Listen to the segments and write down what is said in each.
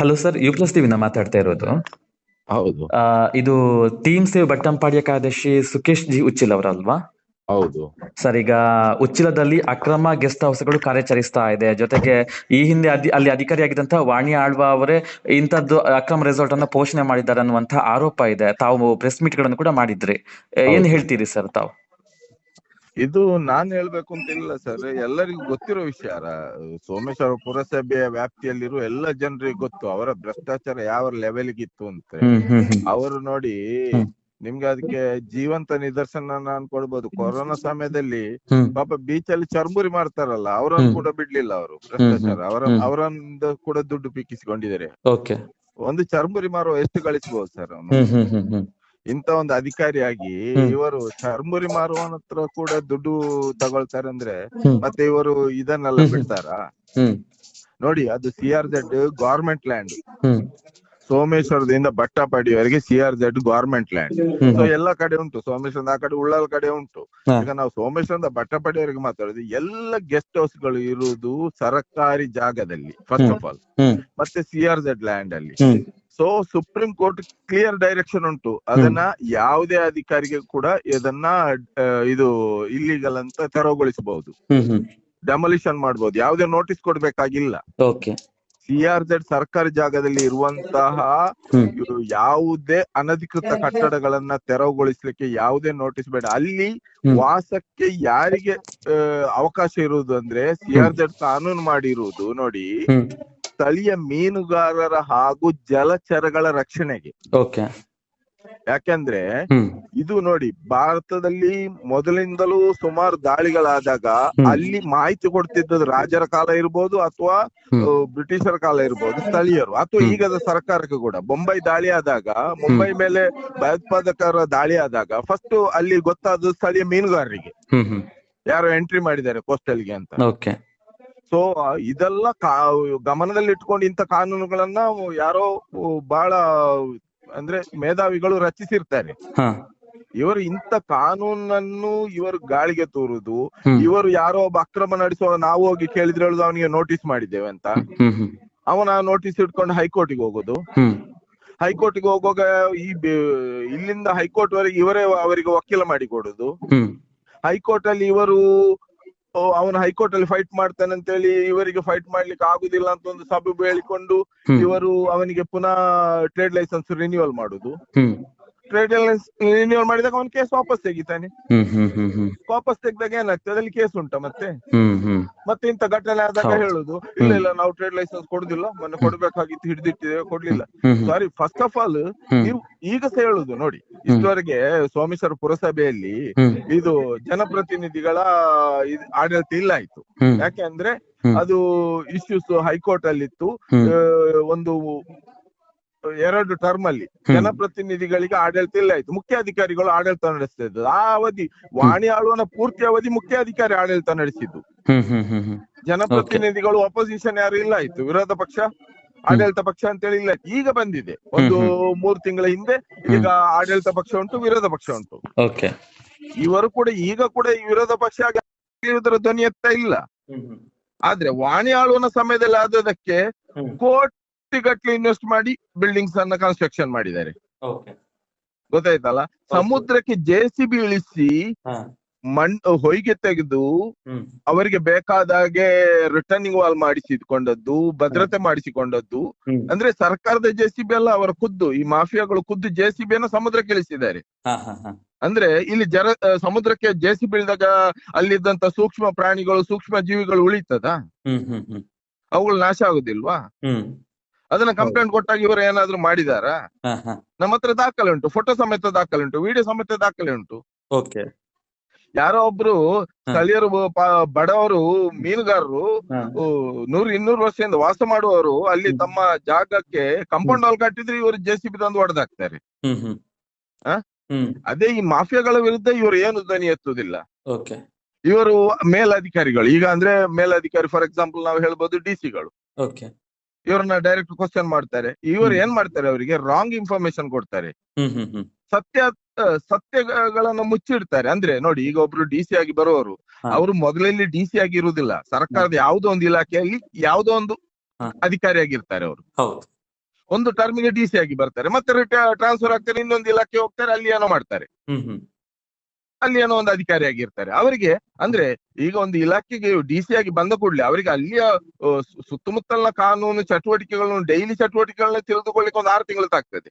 Hello sir U plus ಟಿವಿನ ಮಾತಾಡ್ತಾ ಇರೋದು. ಹೌದು. ಇದು ಟೀಮ್ ಸೇವ್ ಬಟ್ಟಂಪಾಡಿಯ ಕಾರ್ಯದರ್ಶಿ ಸುಕೇಶ್ ಜಿ ಉಚ್ಚಿಲ್ ಅವರಲ್ವಾ? ಹೌದು. ಸರ್ ಈಗ ಉಚ್ಚಿಲದಲ್ಲಿ ಅಕ್ರಮ ಗೆಸ್ಟ್ ಹೌಸ್ಗಳು ಕಾರ್ಯಾಚರಿಸ್ತಾ ಇದೆ. ಜೊತೆಗೆ ಈ ಹಿಂದೆ ಅಲ್ಲಿ ಅಧಿಕಾರಿಯಾಗಿದ್ದಂತಹ ವಾಣಿ ಆಳ್ವ ಅವರೇ ಇಂಥದ್ದು ಅಕ್ರಮ ರೆಸಾರ್ಟ್ ಅನ್ನ ಪೋಷಣೆ ಮಾಡಿದ್ದಾರೆ ಅನ್ನುವಂತಹ ಆರೋಪ ಇದೆ. ತಾವು ಪ್ರೆಸ್ ಮೀಟ್ಗಳನ್ನು ಕೂಡ ಮಾಡಿದ್ರಿ. ಏನ್ ಹೇಳ್ತೀರಿ ಸರ್ ತಾವು? ಇದು ನಾನ್ ಹೇಳ್ಬೇಕು ಅಂತ ಇಲ್ಲ ಸರ್ ಎಲ್ಲರಿಗೂ ಗೊತ್ತಿರೋ ವಿಷಯ ಸೋಮೇಶ್ವರ ಪುರಸಭೆಯ ವ್ಯಾಪ್ತಿಯಲ್ಲಿರುವ ಎಲ್ಲ ಜನರಿಗೆ ಗೊತ್ತು. ಅವರ ಭ್ರಷ್ಟಾಚಾರ ಯಾವ ಲೆವೆಲ್ ಇತ್ತು ಅಂತ ಅವರು ನೋಡಿ. ನಿಮ್ಗೆ ಅದಕ್ಕೆ ಜೀವಂತ ನಿದರ್ಶನ ನಾನು ಕೊಡ್ಬೋದು. ಕೊರೋನಾ ಸಮಯದಲ್ಲಿ ಪಾಪ ಬೀಚ್ ಅಲ್ಲಿ ಚರ್ಮುರಿ ಮಾಡ್ತಾರಲ್ಲ ಅವರನ್ನು ಕೂಡ ಬಿಡ್ಲಿಲ್ಲ ಅವರು ಭ್ರಷ್ಟಾಚಾರ. ಅವರ. ಅವರನ್ನ ಕೂಡ ದುಡ್ಡು ಪಿಕ್ಕಿಸಿಕೊಂಡಿದ್ದಾರೆ ಒಂದು ಚರ್ಮುರಿ ಮಾರುವ ಎಷ್ಟು ಗಳಿಸಬಹುದು ಸರ್ ಅವನು ಇಂತ ಒಂದು ಅಧಿಕಾರಿಯಾಗಿ. ಇವರು ಚರ್ಮುರಿ ಮಾರುವನ ಹತ್ರ ಕೂಡ ದುಡ್ಡು ತಗೊಳ್ತಾರೆ ಅಂದ್ರೆ ಮತ್ತೆ ಇವರು ಇದನ್ನೆಲ್ಲ. ಬಿಡ್ತಾರ? ನೋಡಿ ಅದು C R Z government land ಸೋಮೇಶ್ವರದಿಂದ ಬಟ್ಟಪಾಡಿಯವರೆಗೆ C R Z government land so ಎಲ್ಲ ಕಡೆ ಉಂಟು. ಸೋಮೇಶ್ವರ ಆ ಕಡೆ ಉಳ್ಳಲ್ ಕಡೆ ಉಂಟು. ಈಗ ನಾವು ಸೋಮೇಶ್ವರದ ಬಟ್ಟಪಾಡಿಯವರೆಗೆ ಮಾತಾಡೋದು ಎಲ್ಲ ಗೆಸ್ಟ್ ಹೌಸ್ಗಳು ಇರುವುದು ಸರ್ಕಾರಿ ಜಾಗದಲ್ಲಿ ಫಸ್ಟ್ ಆಫ್ ಆಲ್ ಮತ್ತೆ ಸಿ ಆರ್ ಜೆಡ್ ಲ್ಯಾಂಡ್ ಅಲ್ಲಿ. So Supreme Court clear direction ಉಂಟು. ಅದನ್ನ ಯಾವುದೇ ಅಧಿಕಾರಿಗೆ ಕೂಡ ಇದನ್ನ ಇದು ಇಲ್ಲಿಗಲ್ ಅಂತ ತೆರವುಗೊಳಿಸಬಹುದು. ಡೆಮೊಲಿಷನ್ ಮಾಡಬಹುದು ಯಾವುದೇ ನೋಟಿಸ್ ಕೊಡ್ಬೇಕಾಗಿಲ್ಲ. ಓಕೆ ಸಿ ಆರ್ ಜೆಡ್ ಸರ್ಕಾರಿ ಜಾಗದಲ್ಲಿ ಇರುವಂತಹ ಯಾವುದೇ ಅನಧಿಕೃತ ಕಟ್ಟಡಗಳನ್ನ ತೆರವುಗೊಳಿಸ್ಲಿಕ್ಕೆ ಯಾವುದೇ ನೋಟಿಸ್ ಬೇಡ. ಅಲ್ಲಿ ವಾಸಕ್ಕೆ ಯಾರಿಗೆ ಅವಕಾಶ ಇರುವುದು ಅಂದ್ರೆ ಸಿ ಆರ್ ಜೆಡ್ ಕಾನೂನು ಮಾಡಿರುವುದು ನೋಡಿ. ಸ್ಥಳೀಯ ಮೀನುಗಾರರ ಹಾಗೂ ಜಲಚರಗಳ ರಕ್ಷಣೆಗೆ. ಓಕೆ. ಯಾಕೆಂದ್ರೆ ಇದು ನೋಡಿ ಭಾರತದಲ್ಲಿ ಮೊದಲಿಂದಲೂ ಸುಮಾರು ದಾಳಿಗಳಾದಾಗ. ಅಲ್ಲಿ ಮಾಹಿತಿ ಕೊಡ್ತಿದ್ದದ್ದು ರಾಜರ ಕಾಲ ಇರ್ಬೋದು ಅಥವಾ ಬ್ರಿಟಿಷರ ಕಾಲ ಇರ್ಬೋದು ಸ್ಥಳೀಯರು. ಅಥವಾ ಈಗ ಈಗದ ಸರ್ಕಾರಕ್ಕೆ ಕೂಡ. ಮುಂಬೈ ದಾಳಿ ಆದಾಗ ಮುಂಬೈ ಮೇಲೆ ಭಯೋತ್ಪಾದಕರ ದಾಳಿ ಆದಾಗ ಫಸ್ಟ್ ಅಲ್ಲಿ ಗೊತ್ತಾದ ಸ್ಥಳೀಯ ಮೀನುಗಾರರಿಗೆ. ಯಾರು ಎಂಟ್ರಿ ಮಾಡಿದ್ದಾರೆ ಕೋಸ್ಟಲ್ಗೆ ಅಂತ. ಓಕೆ. ಸೊ ಇದೆಲ್ಲ ಗಮನದಲ್ಲಿ ಇಟ್ಕೊಂಡು ಇಂಥ ಕಾನೂನುಗಳನ್ನ ಯಾರೋ ಬಹಳ ಅಂದ್ರೆ ಮೇಧಾವಿಗಳು ರಚಿಸಿರ್ತಾರೆ. ಇವರು ಇಂಥ ಕಾನೂನನ್ನು ಇವರು ಗಾಳಿಗೆ ತೂರುದು ಇವರು ಯಾರೋ ಒಬ್ಬ ಅಕ್ರಮ ನಡೆಸುವ ನಾವು ಹೋಗಿ ಕೇಳಿದ್ರೆ ಹೇಳುದು ಅವನಿಗೆ ನೋಟಿಸ್ ಮಾಡಿದ್ದೇವೆ ಅಂತ. ಅವನ ನೋಟಿಸ್ ಇಟ್ಕೊಂಡು ಹೈಕೋರ್ಟಿಗೆ ಹೋಗೋದು. ಹೈಕೋರ್ಟ್ ಹೈಕೋರ್ಟಿಗೆ ಹೋಗುವಾಗ ಈ ಇಲ್ಲಿಂದ ಹೈಕೋರ್ಟ್ ವರೆಗೆ ಇವರೇ ಅವರಿಗೆ ವಕೀಲ ಮಾಡಿ ಕೊಡುದು. ಹೈಕೋರ್ಟ್ ಅಲ್ಲಿ ಇವರು ಅವನು ಹೈಕೋರ್ಟ್ ಅಲ್ಲಿ ಫೈಟ್ ಮಾಡ್ತಾನೆ ಅಂತ ಹೇಳಿ ಇವರಿಗೆ ಫೈಟ್ ಮಾಡ್ಲಿಕ್ಕೆ ಆಗುದಿಲ್ಲ ಅಂತ ಒಂದು ಸಬಬು ಹೇಳಿಕೊಂಡು ಇವರು ಅವನಿಗೆ ಪುನಃ ಟ್ರೇಡ್ ಲೈಸೆನ್ಸ್ ರಿನ್ಯೂವಲ್ ಮಾಡುದು. ಟ್ರೇಡ್ ರಿನ್ಯೂವಲ್ ಮಾಡಿದಾಗ ಅವ್ನು ಕೇಸ್ ವಾಪಸ್ ತೆಗಿತಾನೆ. ವಾಪಸ್ ತೆಗ್ದಾಗ ಏನಾಗ್ತದೆ ಅಲ್ಲಿ ಕೇಸ್ ಉಂಟ ಮತ್ತೆ? ಮತ್ತೆ ಇಂತ ಘಟನೆ ಆದಾಗ. ಹೇಳುದು ಇಲ್ಲ ಇಲ್ಲ ನಾವು ಟ್ರೇಡ್ ಲೈಸೆನ್ಸ್ ಕೊಡುದಿಲ್ಲ ಮೊನ್ನೆ ಕೊಡ್ಬೇಕಾಗಿತ್ತು ಹಿಡಿದಿಟ್ಟಿದ್ದೇವೆ ಕೊಡ್ಲಿಲ್ಲ. ಸಾರಿ ಫಸ್ಟ್ ಆಫ್ ಆಲ್ ನೀವು ಈಗ ಸಹ ಹೇಳುದು ನೋಡಿ. ಇಷ್ಟವರೆಗೆ ಸೋಮೇಶ್ವರ ಪುರಸಭೆಯಲ್ಲಿ ಇದು ಜನಪ್ರತಿನಿಧಿಗಳ ಆಡಳಿತ ಇಲ್ಲ ಆಯ್ತು. ಯಾಕೆ ಅಂದ್ರೆ. ಅದು ಇಶ್ಯೂಸ್ ಹೈಕೋರ್ಟ್ ಅಲ್ಲಿ ಇತ್ತು ಒಂದು ಎರಡು ಟರ್ಮ್ ಅಲ್ಲಿ ಜನಪ್ರತಿನಿಧಿಗಳಿಗೆ ಆಡಳಿತ ಇಲ್ಲ ಆಯ್ತು. ಮುಖ್ಯ ಅಧಿಕಾರಿಗಳು ಆಡಳಿತ ನಡೆಸ್ತಾ ಇದ್ದು ಆ ಅವಧಿ ವಾಣಿ ಆಳುವನ ಪೂರ್ತಿ ಅವಧಿ ಮುಖ್ಯ ಅಧಿಕಾರಿ ಆಡಳಿತ ನಡೆಸಿದ್ದು. ಹ್ಮ್ ಹ್ಮ್ ಹ್ಮ್ ಹ್ಮ್. ಜನಪ್ರತಿನಿಧಿಗಳು ಅಪೋಸಿಷನ್ ಯಾರು ಇಲ್ಲ ಆಯ್ತು. ವಿರೋಧ ಪಕ್ಷ ಆಡಳಿತ ಪಕ್ಷ ಅಂತೇಳಿ ಇಲ್ಲ. ಈಗ ಬಂದಿದೆ. ಒಂದು ಮೂರು ತಿಂಗಳ ಹಿಂದೆ ಈಗ ಆಡಳಿತ ಪಕ್ಷ ಉಂಟು ವಿರೋಧ ಪಕ್ಷ ಉಂಟು. ಓಕೆ ಇವರು ಕೂಡ ಈಗ ಕೂಡ ಈ ವಿರೋಧ ಪಕ್ಷ ಧ್ವನಿ ಎತ್ತ ಇಲ್ಲ. ಆದ್ರೆ ವಾಣಿ ಆಳುವನ ಸಮಯದಲ್ಲಿ ಆದದಕ್ಕೆ ಹ್ಮ್. ಕೋಟಿಗಟ್ಟಲೆ ಇನ್ವೆಸ್ಟ್ ಮಾಡಿ ಬಿಲ್ಡಿಂಗ್ಸ್ ಅನ್ನ ಕನ್ಸ್ಟ್ರಕ್ಷನ್ ಮಾಡಿದ್ದಾರೆ. ಗೊತ್ತಾಯ್ತಲ್ಲ? ಸಮುದ್ರಕ್ಕೆ ಜೆ ಸಿ ಬಿ ಇಳಿಸಿ ಮಣ್ ಮಣ್ಣು ಹೊಯ್ಗೆ ತೆಗೆದು ಅವರಿಗೆ ಬೇಕಾದ ಹಾಗೆ ರಿಟರ್ನಿಂಗ್ ವಾಲ್ ಮಾಡಿಸಿಕೊಂಡದ್ದು ಭದ್ರತೆ ಮಾಡಿಸಿಕೊಂಡದ್ದು. ಅಂದ್ರೆ ಸರ್ಕಾರದ ಜೆ ಸಿ ಬಿ ಅಲ್ಲ ಅವರ ಖುದ್ದು. ಈ ಮಾಫಿಯಾಗಳು ಖುದ್ದು ಜೆ ಸಿ ಬಿ ಅನ್ನ ಸಮುದ್ರಕ್ಕೆ ಇಳಿಸಿದ್ದಾರೆ. ಅಂದ್ರೆ ಇಲ್ಲಿ ಜರ ಸಮುದ್ರಕ್ಕೆ ಜೆ ಸಿ ಬಿ ಇಳಿದಾಗ ಅಲ್ಲಿದ್ದಂತ ಸೂಕ್ಷ್ಮ ಪ್ರಾಣಿಗಳು ಸೂಕ್ಷ್ಮ ಜೀವಿಗಳು ಉಳಿತದ? ಅವುಗಳು ನಾಶ ಆಗುದಿಲ್ವಾ? ಅದನ್ನ ಕಂಪ್ಲೇಂಟ್ ಕೊಟ್ಟಾಗ ಇವರು ಏನಾದ್ರು ಮಾಡಿದಾರ? ನಮ್ಮ ಹತ್ರ ದಾಖಲೆ ಉಂಟು. ಫೋಟೋ ಸಮೇತ ದಾಖಲೆ ಉಂಟು. ವಿಡಿಯೋ ಸಮೇತ ದಾಖಲೆ ಉಂಟು. ಓಕೆ ಯಾರೋ ಒಬ್ರು ಸ್ಥಳೀಯರು ಬಡವರು ಮೀನುಗಾರರು ನೂರ್ ಇನ್ನೂರು ವರ್ಷದಿಂದ ವಾಸ ಮಾಡುವವರು ಅಲ್ಲಿ ತಮ್ಮ ಜಾಗಕ್ಕೆ ಕಾಂಪೌಂಡ್ ವಾಲ್ ಕಟ್ಟಿದ್ರೆ ಇವರು ಜೆ ಸಿ ಬಿ ತಂದು ಹೊಡೆದಾಕ್ತಾರೆ? ಅದೇ ಈ ಮಾಫಿಯಾಗಳ ವಿರುದ್ಧ ಇವರು ಏನು ಧ್ವನಿ ಎತ್ತುವುದಿಲ್ಲ. ಇವರು ಮೇಲಧಿಕಾರಿಗಳು. ಈಗ ಅಂದ್ರೆ ಮೇಲಧಿಕಾರಿ ಫಾರ್ ಎಕ್ಸಾಂಪಲ್ ನಾವು ಹೇಳ್ಬೋದು ಡಿ ಸಿಗಳು ಇವ್ರನ್ನ ಡೈರೆಕ್ಟ್ ಕ್ವಶನ್ ಮಾಡ್ತಾರೆ. ಇವರು. ಏನ್ ಮಾಡ್ತಾರೆ ಅವರಿಗೆ? ರಾಂಗ್ ಇನ್ಫಾರ್ಮೇಶನ್ ಕೊಡ್ತಾರೆ. ಸತ್ಯ ಸತ್ಯಗಳನ್ನ ಮುಚ್ಚಿಡ್ತಾರೆ. ಅಂದ್ರೆ ನೋಡಿ ಈಗ ಒಬ್ರು ಡಿ ಸಿ ಆಗಿ ಬರುವವರು ಅವರು ಮೊದಲಲ್ಲಿ ಡಿ ಸಿ ಆಗಿ ಇರುವುದಿಲ್ಲ ಸರ್ಕಾರದ ಯಾವುದೋ ಒಂದು ಇಲಾಖೆಯಲ್ಲಿ ಯಾವುದೋ ಒಂದು. ಅಧಿಕಾರಿಯಾಗಿರ್ತಾರೆ ಅವರು. ಒಂದು ಟರ್ಮಿಗೆ ಡಿ ಸಿ ಆಗಿ ಬರ್ತಾರೆ. ಮತ್ತೆ ಟ್ರಾನ್ಸ್ಫರ್ ಆಗ್ತಾರೆ ಇನ್ನೊಂದು ಇಲಾಖೆ ಹೋಗ್ತಾರೆ ಅಲ್ಲಿ ಏನೋ ಮಾಡ್ತಾರೆ. ಅಲ್ಲಿ ಏನೋ ಒಂದು ಅಧಿಕಾರಿ ಆಗಿರ್ತಾರೆ. ಅವರಿಗೆ ಅಂದ್ರೆ ಈಗ ಒಂದು ಇಲಾಖೆಗೆ ಡಿ ಸಿ ಆಗಿ ಬಂದ ಕೂಡಲೇ ಅವರಿಗೆ ಅಲ್ಲಿಯ ಸುತ್ತಮುತ್ತಲಿನ ಕಾನೂನು ಚಟುವಟಿಕೆಗಳನ್ನು ಡೈಲಿ ಚಟುವಟಿಕೆಗಳನ್ನ ತಿಳಿದುಕೊಳ್ಳಿಕ್ಕೆ ಒಂದು ಆರು ತಿಂಗಳು ತಾಗ್ತದೆ.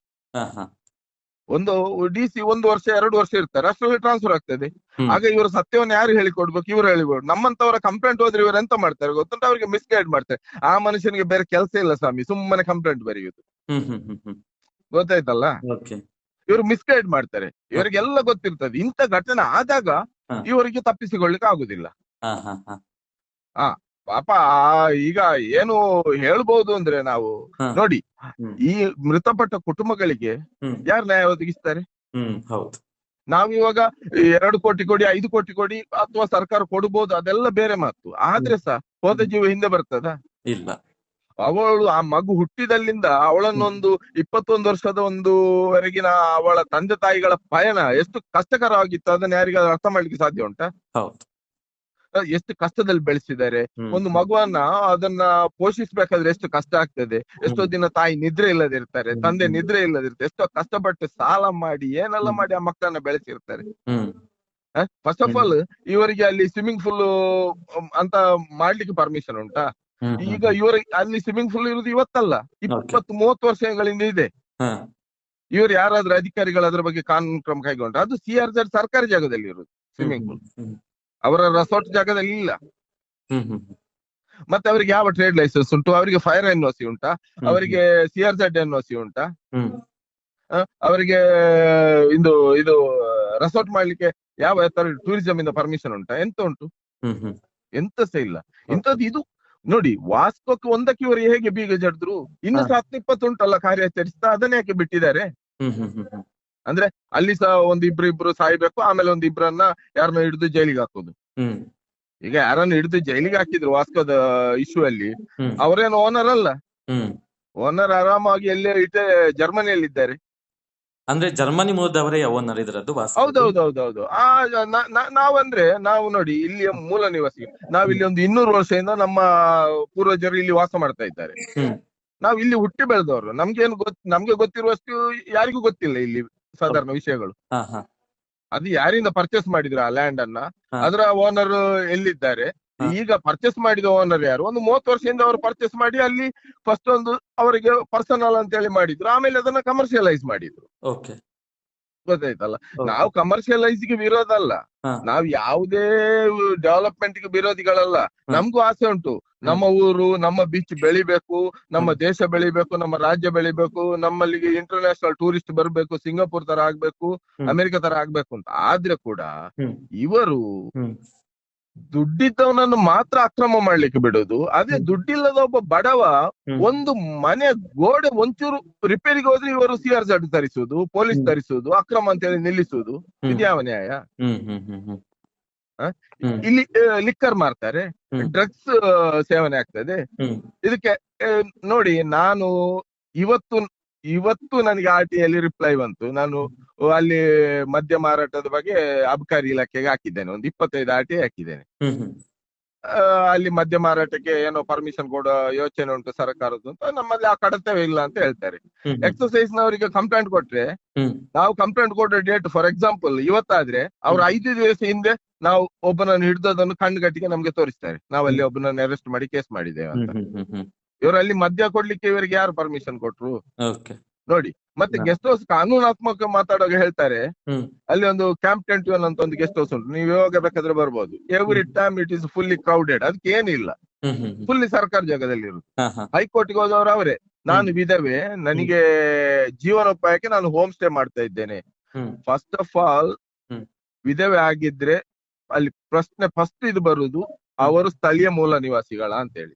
ಒಂದು ಡಿ ಸಿ ಒಂದು ವರ್ಷ ಎರಡು ವರ್ಷ ಇರ್ತಾರೆ. ಅಷ್ಟರಲ್ಲಿ ಟ್ರಾನ್ಸ್ಫರ್ ಆಗ್ತದೆ. ಆಗ ಇವರ ಸತ್ಯವನ್ನು ಯಾರು ಹೇಳಿಕೊಡ್ಬೇಕು? ಇವರು ಹೇಳಿಕೊಡ್ಬೇಕು. ನಮ್ಮಂತವರ ಕಂಪ್ಲೇಂಟ್ ಹೋದ್ರೆ ಇವರು ಎಂತ ಮಾಡ್ತಾರೆ ಗೊತ್ತಂತ ಅವರಿಗೆ ಮಿಸ್ಗೈಡ್ ಮಾಡ್ತಾರೆ. ಆ ಮನುಷ್ಯನಿಗೆ ಬೇರೆ ಕೆಲಸ ಇಲ್ಲ ಸ್ವಾಮಿ. ಸುಮ್ಮನೆ ಕಂಪ್ಲೇಂಟ್ ಬರೆಯುವುದು. ಗೊತ್ತಾಯ್ತಲ್ಲ? ಇವರು ಮಿಸ್ಗೈಡ್ ಮಾಡ್ತಾರೆ. ಇವರಿಗೆಲ್ಲ ಗೊತ್ತಿರ್ತದೆ. ಇಂಥ ಘಟನೆ ಆದಾಗ ಇವರಿಗೆ ತಪ್ಪಿಸಿಕೊಳ್ಳಿಕ್ಕೆ ಆಗುದಿಲ್ಲ. ಹಾ ಪಾಪ ಈಗ ಏನು ಹೇಳ್ಬಹುದು ಅಂದ್ರೆ ನಾವು ನೋಡಿ ಈ ಮೃತಪಟ್ಟ ಕುಟುಂಬಗಳಿಗೆ ಯಾರು ನ್ಯಾಯ ಒದಗಿಸ್ತಾರೆ? ನಾವು ಹೌದು. ನಾವ್ ಇವಾಗ ಎರಡು ಕೋಟಿ ಕೊಡಿ ಐದು ಕೋಟಿ ಕೊಡಿ ಅಥವಾ ಸರ್ಕಾರ ಕೊಡಬಹುದು ಅದೆಲ್ಲ ಬೇರೆ ಮಾತು. ಆದ್ರೆ ಸಹ ಹೋದ ಜೀವ ಹಿಂದೆ ಬರ್ತದ? ಇಲ್ಲ. ಅವಳು ಆ ಮಗು ಹುಟ್ಟಿದಲ್ಲಿಂದ ಅವಳನ್ನೊಂದು ಇಪ್ಪತ್ತೊಂದು ವರ್ಷದ ಒಂದು ವರೆಗಿನ ಅವಳ ತಂದೆ ತಾಯಿಗಳ ಪಯಣ ಎಷ್ಟು ಕಷ್ಟಕರವಾಗಿತ್ತು. ಅದನ್ನ ಯಾರಿಗಾದ್ರೂ ಅರ್ಥ ಮಾಡ್ಲಿಕ್ಕೆ ಸಾಧ್ಯ ಉಂಟಾ? ಎಷ್ಟು ಕಷ್ಟದಲ್ಲಿ ಬೆಳೆಸಿದ್ದಾರೆ. ಒಂದು ಮಗುವನ್ನ ಅದನ್ನ ಪೋಷಿಸ್ಬೇಕಾದ್ರೆ ಎಷ್ಟು ಕಷ್ಟ ಆಗ್ತದೆ. ಎಷ್ಟೋ ದಿನ ತಾಯಿ ನಿದ್ರೆ ಇಲ್ಲದಿರ್ತಾರೆ. ತಂದೆ ನಿದ್ರೆ ಇಲ್ಲದಿರ್ತಾರೆ ಎಷ್ಟೋ ಕಷ್ಟಪಟ್ಟು ಸಾಲ ಮಾಡಿ ಏನೆಲ್ಲ ಮಾಡಿ ಆ ಮಕ್ಕಳನ್ನ ಬೆಳೆಸಿರ್ತಾರೆ. ಫಸ್ಟ್ ಆಫ್ ಆಲ್ ಇವರಿಗೆ ಅಲ್ಲಿ ಸ್ವಿಮ್ಮಿಂಗ್ ಫುಲ್ ಅಂತ ಮಾಡ್ಲಿಕ್ಕೆ ಪರ್ಮಿಷನ್ ಉಂಟಾ? ಈಗ ಇವರು ಅಲ್ಲಿ ಸ್ವಿಮ್ಮಿಂಗ್ ಪೂಲ್ ಇರುವುದು ಇವತ್ತಲ್ಲ ಇಪ್ಪತ್ತು ಮೂವತ್ತು ವರ್ಷಗಳಿಂದ ಇದೆ. ಇವರು ಯಾರಾದ್ರೂ ಅಧಿಕಾರಿಗಳು ಅದ್ರ ಬಗ್ಗೆ ಕಾನೂನು ಕ್ರಮ ಕೈಗೊಂಡ್ರೆ ಅದು ಸಿ ಆರ್ ಜೆಡ್ ಸರ್ಕಾರಿ ಜಾಗದಲ್ಲಿ ಇರುವುದು ಸ್ವಿಮ್ಮಿಂಗ್ ಪೂಲ್ ಅವರ ರೆಸಾರ್ಟ್ ಜಾಗದಲ್ಲಿ ಇಲ್ಲ. ಮತ್ತೆ ಅವರಿಗೆ ಯಾವ ಟ್ರೇಡ್ ಲೈಸೆನ್ಸ್ ಉಂಟು? ಅವರಿಗೆ ಫೈರ್ ಎನ್ ಸಿ ಉಂಟಾ ಅವರಿಗೆ C R Z N C ಉಂಟಾ ಅವರಿಗೆ ಇದು ಇದು ರೆಸಾರ್ಟ್ ಮಾಡ್ಲಿಕ್ಕೆ ಯಾವ ತರ ಟೂರಿಸಂ ಇಂದ ಪರ್ಮಿಷನ್ ಉಂಟಾ? ಎಂತ ಉಂಟು? ಎಂತ ಸಹ ಇಲ್ಲ. ಇಂಥದ್ದು ಇದು ನೋಡಿ ವಾಸ್ತವಕ್ಕೆ ಒಂದಕ್ಕೆ ಇವರು ಹೇಗೆ ಬೀಗ ಜಡಿದ್ರು? ಇನ್ನು ಸಾತ್ ಹತ್ತು ಇಪ್ಪತ್ತುಂಟಲ್ಲ ಕಾರ್ಯಾಚರಿಸ್ತಾ ಅದನ್ನ ಯಾಕೆ ಬಿಟ್ಟಿದ್ದಾರೆ? ಅಂದ್ರೆ ಅಲ್ಲಿ ಸಹ ಒಂದ್ ಇಬ್ರು ಇಬ್ರು ಸಾಯ್ಬೇಕು ಆಮೇಲೆ ಒಂದ್ ಇಬ್ರನ್ನ ಯಾರನ್ನ ಹಿಡಿದು ಜೈಲಿಗೆ ಹಾಕೋದು. ಹ್ಮ್. ಈಗ ಯಾರನ್ನ ಹಿಡಿದು ಜೈಲಿಗೆ ಹಾಕಿದ್ರು ವಾಸ್ಕೋದ ಇಶ್ಯೂ ಅಲ್ಲಿ. ಅವರೇನು ಓನರ್ ಅಲ್ಲ. ಓನರ್ ಆರಾಮಾಗಿ ಎಲ್ಲೇ ಇಟ್ಟೆ ಜರ್ಮನಿಯಲ್ಲಿದ್ದಾರೆ ಅಂದ್ರೆ ಜರ್ಮನಿ ಮೂಲದವರೇ ಓನರ್ ಇದರದ್ದು ವಾಸ ಹೌದೌದೌದೌದು. ಆ ನ- ನ- ನಾವಂದ್ರೆ ನಾವು ನೋಡಿ ಇಲ್ಲಿಯ ಮೂಲ ನಿವಾಸಿ ಇಲ್ಲಿ ಒಂದು ಇನ್ನೂರು ವರ್ಷದಿಂದ ನಮ್ಮ ಪೂರ್ವಜರು ಇಲ್ಲಿ ವಾಸ ಮಾಡ್ತಾ ಇದ್ದಾರೆ. ಹ್ಮ್. ನಾವು ಇಲ್ಲಿ ಹುಟ್ಟಿ ಬೆಳೆದವರು. ನಮ್ಗೇನು ಗೊತ್ತ ನಮ್ಗೆ ಗೊತ್ತಿರುವಷ್ಟು ಯಾರಿಗೂ ಗೊತ್ತಿಲ್ಲ ಇಲ್ಲಿ ಸಾಧಾರಣ ವಿಷಯಗಳು. ಹಾ ಹಾ. ಅದು ಯಾರಿಂದ ಪರ್ಚೇಸ್ ಮಾಡಿದ್ರು ಆ ಲ್ಯಾಂಡ್ ಅನ್ನ ಹಾ. ಅದರ ಓನರ್ ಎಲ್ಲಿದ್ದಾರೆ. ಈಗ ಪರ್ಚೇಸ್ ಮಾಡಿದ ಓನರ್ ಯಾರು? ಒಂದು ಮೂವತ್ತು ವರ್ಷದಿಂದ ಅವರು ಪರ್ಚೇಸ್ ಮಾಡಿ ಅಲ್ಲಿ ಫಸ್ಟ್ ಒಂದು ಅವರಿಗೆ ಪರ್ಸನಲ್ ಅಂತ ಹೇಳಿ ಮಾಡಿದ್ರು. ಆಮೇಲೆ ಅದನ್ನ ಕಮರ್ಷಿಯಲೈಸ್ ಮಾಡಿದ್ರು. ಓಕೆ ಗೊತ್ತಾಯ್ತಲ್ಲ? ನಾವು ಕಮರ್ಷಿಯಲೈಸ್ಗೆ ವಿರೋಧ ಅಲ್ಲ. ನಾವು ಯಾವುದೇ ಡೆವಲಪ್ಮೆಂಟ್ಗೆ ವಿರೋಧಿಗಳಲ್ಲ. ನಮ್ಗೂ ಆಸೆ ಉಂಟು. ನಮ್ಮ ಊರು ನಮ್ಮ ಬೀಚ್ ಬೆಳಿಬೇಕು ನಮ್ಮ ದೇಶ ಬೆಳಿಬೇಕು ನಮ್ಮ ರಾಜ್ಯ ಬೆಳಿಬೇಕು ನಮ್ಮಲ್ಲಿಗೆ ಇಂಟರ್ನ್ಯಾಷನಲ್ ಟೂರಿಸ್ಟ್ ಬರ್ಬೇಕು ಸಿಂಗಾಪುರ್ ತರ ಆಗ್ಬೇಕು. ಅಮೆರಿಕ ತರ ಆಗ್ಬೇಕು ಅಂತ. ಆದ್ರೆ ಕೂಡ ಇವರು. ದುಡ್ಡಿದ್ದವನನ್ನು ಮಾತ್ರ ಅಕ್ರಮ ಮಾಡ್ಲಿಕ್ಕೆ ಬಿಡೋದು. ಅದೇ ದುಡ್ಡಿಲ್ಲದ ಒಬ್ಬ ಬಡವ ಒಂದು ಮನೆ ಗೋಡೆ ಒಂಚೂರು ರಿಪೇರಿಗೆ ಹೋದ್ರೆ ಇವರು ಸಿ ಆರ್ ಜಡ್ ತರಿಸುದು ಪೊಲೀಸ್ ತರಿಸುದು ಅಕ್ರಮ ಅಂತ ಹೇಳಿ ನಿಲ್ಲಿಸುವುದು. ಹ್ಮ್. ಇದ್ಯಾವ ನ್ಯಾಯ? ಇಲ್ಲಿ ಲಿಕ್ಕರ್ ಮಾರ್ತಾರೆ. ಡ್ರಗ್ಸ್ ಸೇವನೆ ಆಗ್ತದೆ. ಇದಕ್ಕೆ ನೋಡಿ ನಾನು ಇವತ್ತು ಇವತ್ತು ನನಗೆ ಆರ್ ಟಿಯಲ್ಲಿ ರಿಪ್ಲೈ ಬಂತು. ನಾನು ಅಲ್ಲಿ ಮದ್ಯ ಮಾರಾಟದ ಬಗ್ಗೆ ಅಬಕಾರಿ ಇಲಾಖೆಗೆ ಹಾಕಿದ್ದೇನೆ. ಒಂದು ಇಪ್ಪತ್ತೈದು ಆರ್ ಟಿ ಹಾಕಿದ್ದೇನೆ ಅಲ್ಲಿ ಮದ್ಯ ಮಾರಾಟಕ್ಕೆ ಏನೋ ಪರ್ಮಿಷನ್ ಕೊಡೋ ಯೋಚನೆ ಉಂಟು ಸರ್ಕಾರದ್ದು ಅಂತ. ನಮ್ಮಲ್ಲಿ ಆ ಕಡತವೇ ಇಲ್ಲ ಅಂತ ಹೇಳ್ತಾರೆ. ಎಕ್ಸರ್ಸೈಸ್ ನವರಿಗೆ ಕಂಪ್ಲೇಂಟ್ ಕೊಟ್ರೆ ನಾವು ಕಂಪ್ಲೇಂಟ್ ಕೊಡೋ ಡೇಟ್ ಫಾರ್ ಎಕ್ಸಾಂಪಲ್ ಇವತ್ತಾದ್ರೆ ಅವ್ರು. ಐದು ದಿವಸ ಹಿಂದೆ ನಾವು ಒಬ್ಬನನ್ನು ಹಿಡಿದದನ್ನು ಕಣ್ಣುಗಟ್ಟಿಗೆ ನಮ್ಗೆ ತೋರಿಸ್ತಾರೆ. ನಾವಲ್ಲಿ ಒಬ್ಬನನ್ನು ಅರೆಸ್ಟ್ ಮಾಡಿ ಕೇಸ್ ಮಾಡಿದ್ದೇವೆ ಅಂತ. ಹ್ಮ್ ಹ್ಮ್ ಹ್ಮ್ ಇವರು ಅಲ್ಲಿ ಮದ್ಯ ಕೊಡ್ಲಿಕ್ಕೆ ಇವರಿಗೆ ಯಾರು ಪರ್ಮಿಷನ್ ಕೊಟ್ರು? ನೋಡಿ ಮತ್ತೆ ಗೆಸ್ಟ್ ಹೌಸ್ ಕಾನೂನಾತ್ಮಕ ಮಾತಾಡುವಾಗ ಹೇಳ್ತಾರೆ ಅಲ್ಲಿ ಒಂದು ಕ್ಯಾಂಪ್ ಟೆಂಟ್ ಅಂತ ಒಂದು ಗೆಸ್ಟ್ ಹೌಸ್ ಉಂಟು. ನೀವು ಯಾವಾಗ ಬೇಕಾದ್ರೆ ಬರ್ಬೋದು. Every time it is fully crowded ಅದಕ್ಕೆ ಏನಿಲ್ಲ ಫುಲ್ಲಿ ಸರ್ಕಾರ ಜಾಗದಲ್ಲಿ ಇರುತ್ತೆ ಹೈಕೋರ್ಟ್ಗೆ ಹೈಕೋರ್ಟ್ಗೆ ಹೋದವರು ಅವರೇ. ನಾನು ವಿಧವೆ ನನಗೆ ಜೀವನೋಪಾಯಕ್ಕೆ ನಾನು ಹೋಮ್ ಸ್ಟೇ ಮಾಡ್ತಾ ಇದ್ದೇನೆ. ಫಸ್ಟ್ ಆಫ್ ಆಲ್ ವಿಧವೆ ಆಗಿದ್ರೆ ಅಲ್ಲಿ ಪ್ರಶ್ನೆ ಫಸ್ಟ್ ಇದು ಬರುದು ಅವರು ಸ್ಥಳೀಯ ಮೂಲ ನಿವಾಸಿಗಳ ಅಂತ ಹೇಳಿ.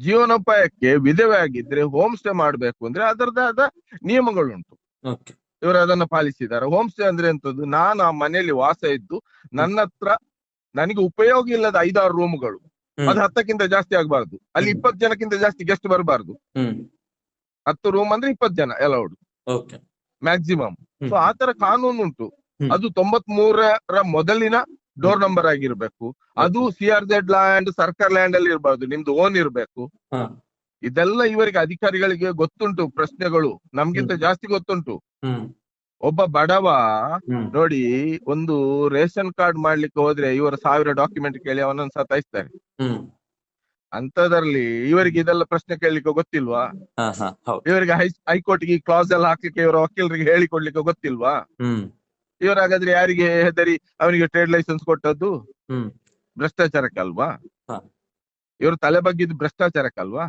ಜೀವನೋಪಾಯಕ್ಕೆ ವಿಧವೆ ಆಗಿದ್ರೆ ಹೋಮ್ ಸ್ಟೇ ಮಾಡ್ಬೇಕು ಅಂದ್ರೆ ಅದರದಾದ ಆದ ನಿಯಮಗಳುಂಟು ಇವರು ಅದನ್ನ ಪಾಲಿಸಿದ್ದಾರೆ ಹೋಮ್ ಸ್ಟೇ ಅಂದ್ರೆ ಎಂತದ್ದು ನಾನು ಆ ಮನೆಯಲ್ಲಿ ವಾಸ ಇದ್ದು ನನ್ನ ಹತ್ರ ನನಗೆ ಉಪಯೋಗ ಇಲ್ಲದ ಐದಾರು ರೂಮ್ಗಳು. ಅದು ಹತ್ತಕ್ಕಿಂತ ಜಾಸ್ತಿ ಆಗ್ಬಾರ್ದು. ಅಲ್ಲಿ. ಇಪ್ಪತ್ತು ಜನಕ್ಕಿಂತ ಜಾಸ್ತಿ ಗೆಸ್ಟ್ ಬರಬಾರ್ದು. ಹತ್ತು ರೂಮ್ ಅಂದ್ರೆ ಇಪ್ಪತ್ತು ಜನ ಅಲೌಡ್ ಮ್ಯಾಕ್ಸಿಮಮ್. ಸೊ ಆತರ ತರ ಕಾನೂನು ಉಂಟು ಅದು ತೊಂಬತ್ ಮೂರರ ಮೊದಲಿನ ಡೋರ್ ನಂಬರ್ ಆಗಿರ್ಬೇಕು. ಅದು ಸಿ ಆರ್ ಜೆಡ್ ಲ್ಯಾಂಡ್ ಸರ್ಕಾರ ಲ್ಯಾಂಡ್ ಅಲ್ಲಿ ಇರಬಾರ್ದು. ನಿಮ್ದು ಓನ್ ಇರಬೇಕು. ಇದೆಲ್ಲ ಇವರಿಗೆ ಅಧಿಕಾರಿಗಳಿಗೆ ಗೊತ್ತುಂಟು ಪ್ರಶ್ನೆಗಳು. ನಮ್ಗಿಂತ ಜಾಸ್ತಿ ಗೊತ್ತುಂಟು. ಒಬ್ಬ ಬಡವ ನೋಡಿ ಒಂದು ರೇಷನ್ ಕಾರ್ಡ್ ಮಾಡ್ಲಿಕ್ಕೆ ಹೋದ್ರೆ ಇವರು ಸಾವಿರ ಡಾಕ್ಯುಮೆಂಟ್ ಕೇಳಿ ಅವನನ್ನು ಸತಾಯಿಸ್ತಾರೆ. ಅಂತದ್ರಲ್ಲಿ ಇವರಿಗೆ ಇದೆಲ್ಲ ಪ್ರಶ್ನೆ ಕೇಳಲಿಕ್ಕೆ ಗೊತ್ತಿಲ್ವಾ? ಇವರಿಗೆ ಹೈ ಹೈಕೋರ್ಟ್ಗೆ ಕ್ಲಾಸ್ ಎಲ್ಲ ಹಾಕ್ಲಿಕ್ಕೆ ಇವರ ವಕೀಲರಿಗೆ ಹೇಳಿಕೊಡ್ಲಿಕ್ಕೆ ಗೊತ್ತಿಲ್ವಾ? ಹ್ಮ್ ಇವರು ಹಾಗಾದ್ರೆ ಯಾರಿಗೆ ಹೆದರಿ ಅವನಿಗೆ ಟ್ರೇಡ್ ಲೈಸೆನ್ಸ್ ಕೊಟ್ಟದ್ದು? ಭ್ರಷ್ಟಾಚಾರಕ್ಕಲ್ವಾ. ಇವರು ತಲೆ ಬಗ್ಗಿದ್ದು ಭ್ರಷ್ಟಾಚಾರಕ್ಕಲ್ವಾ?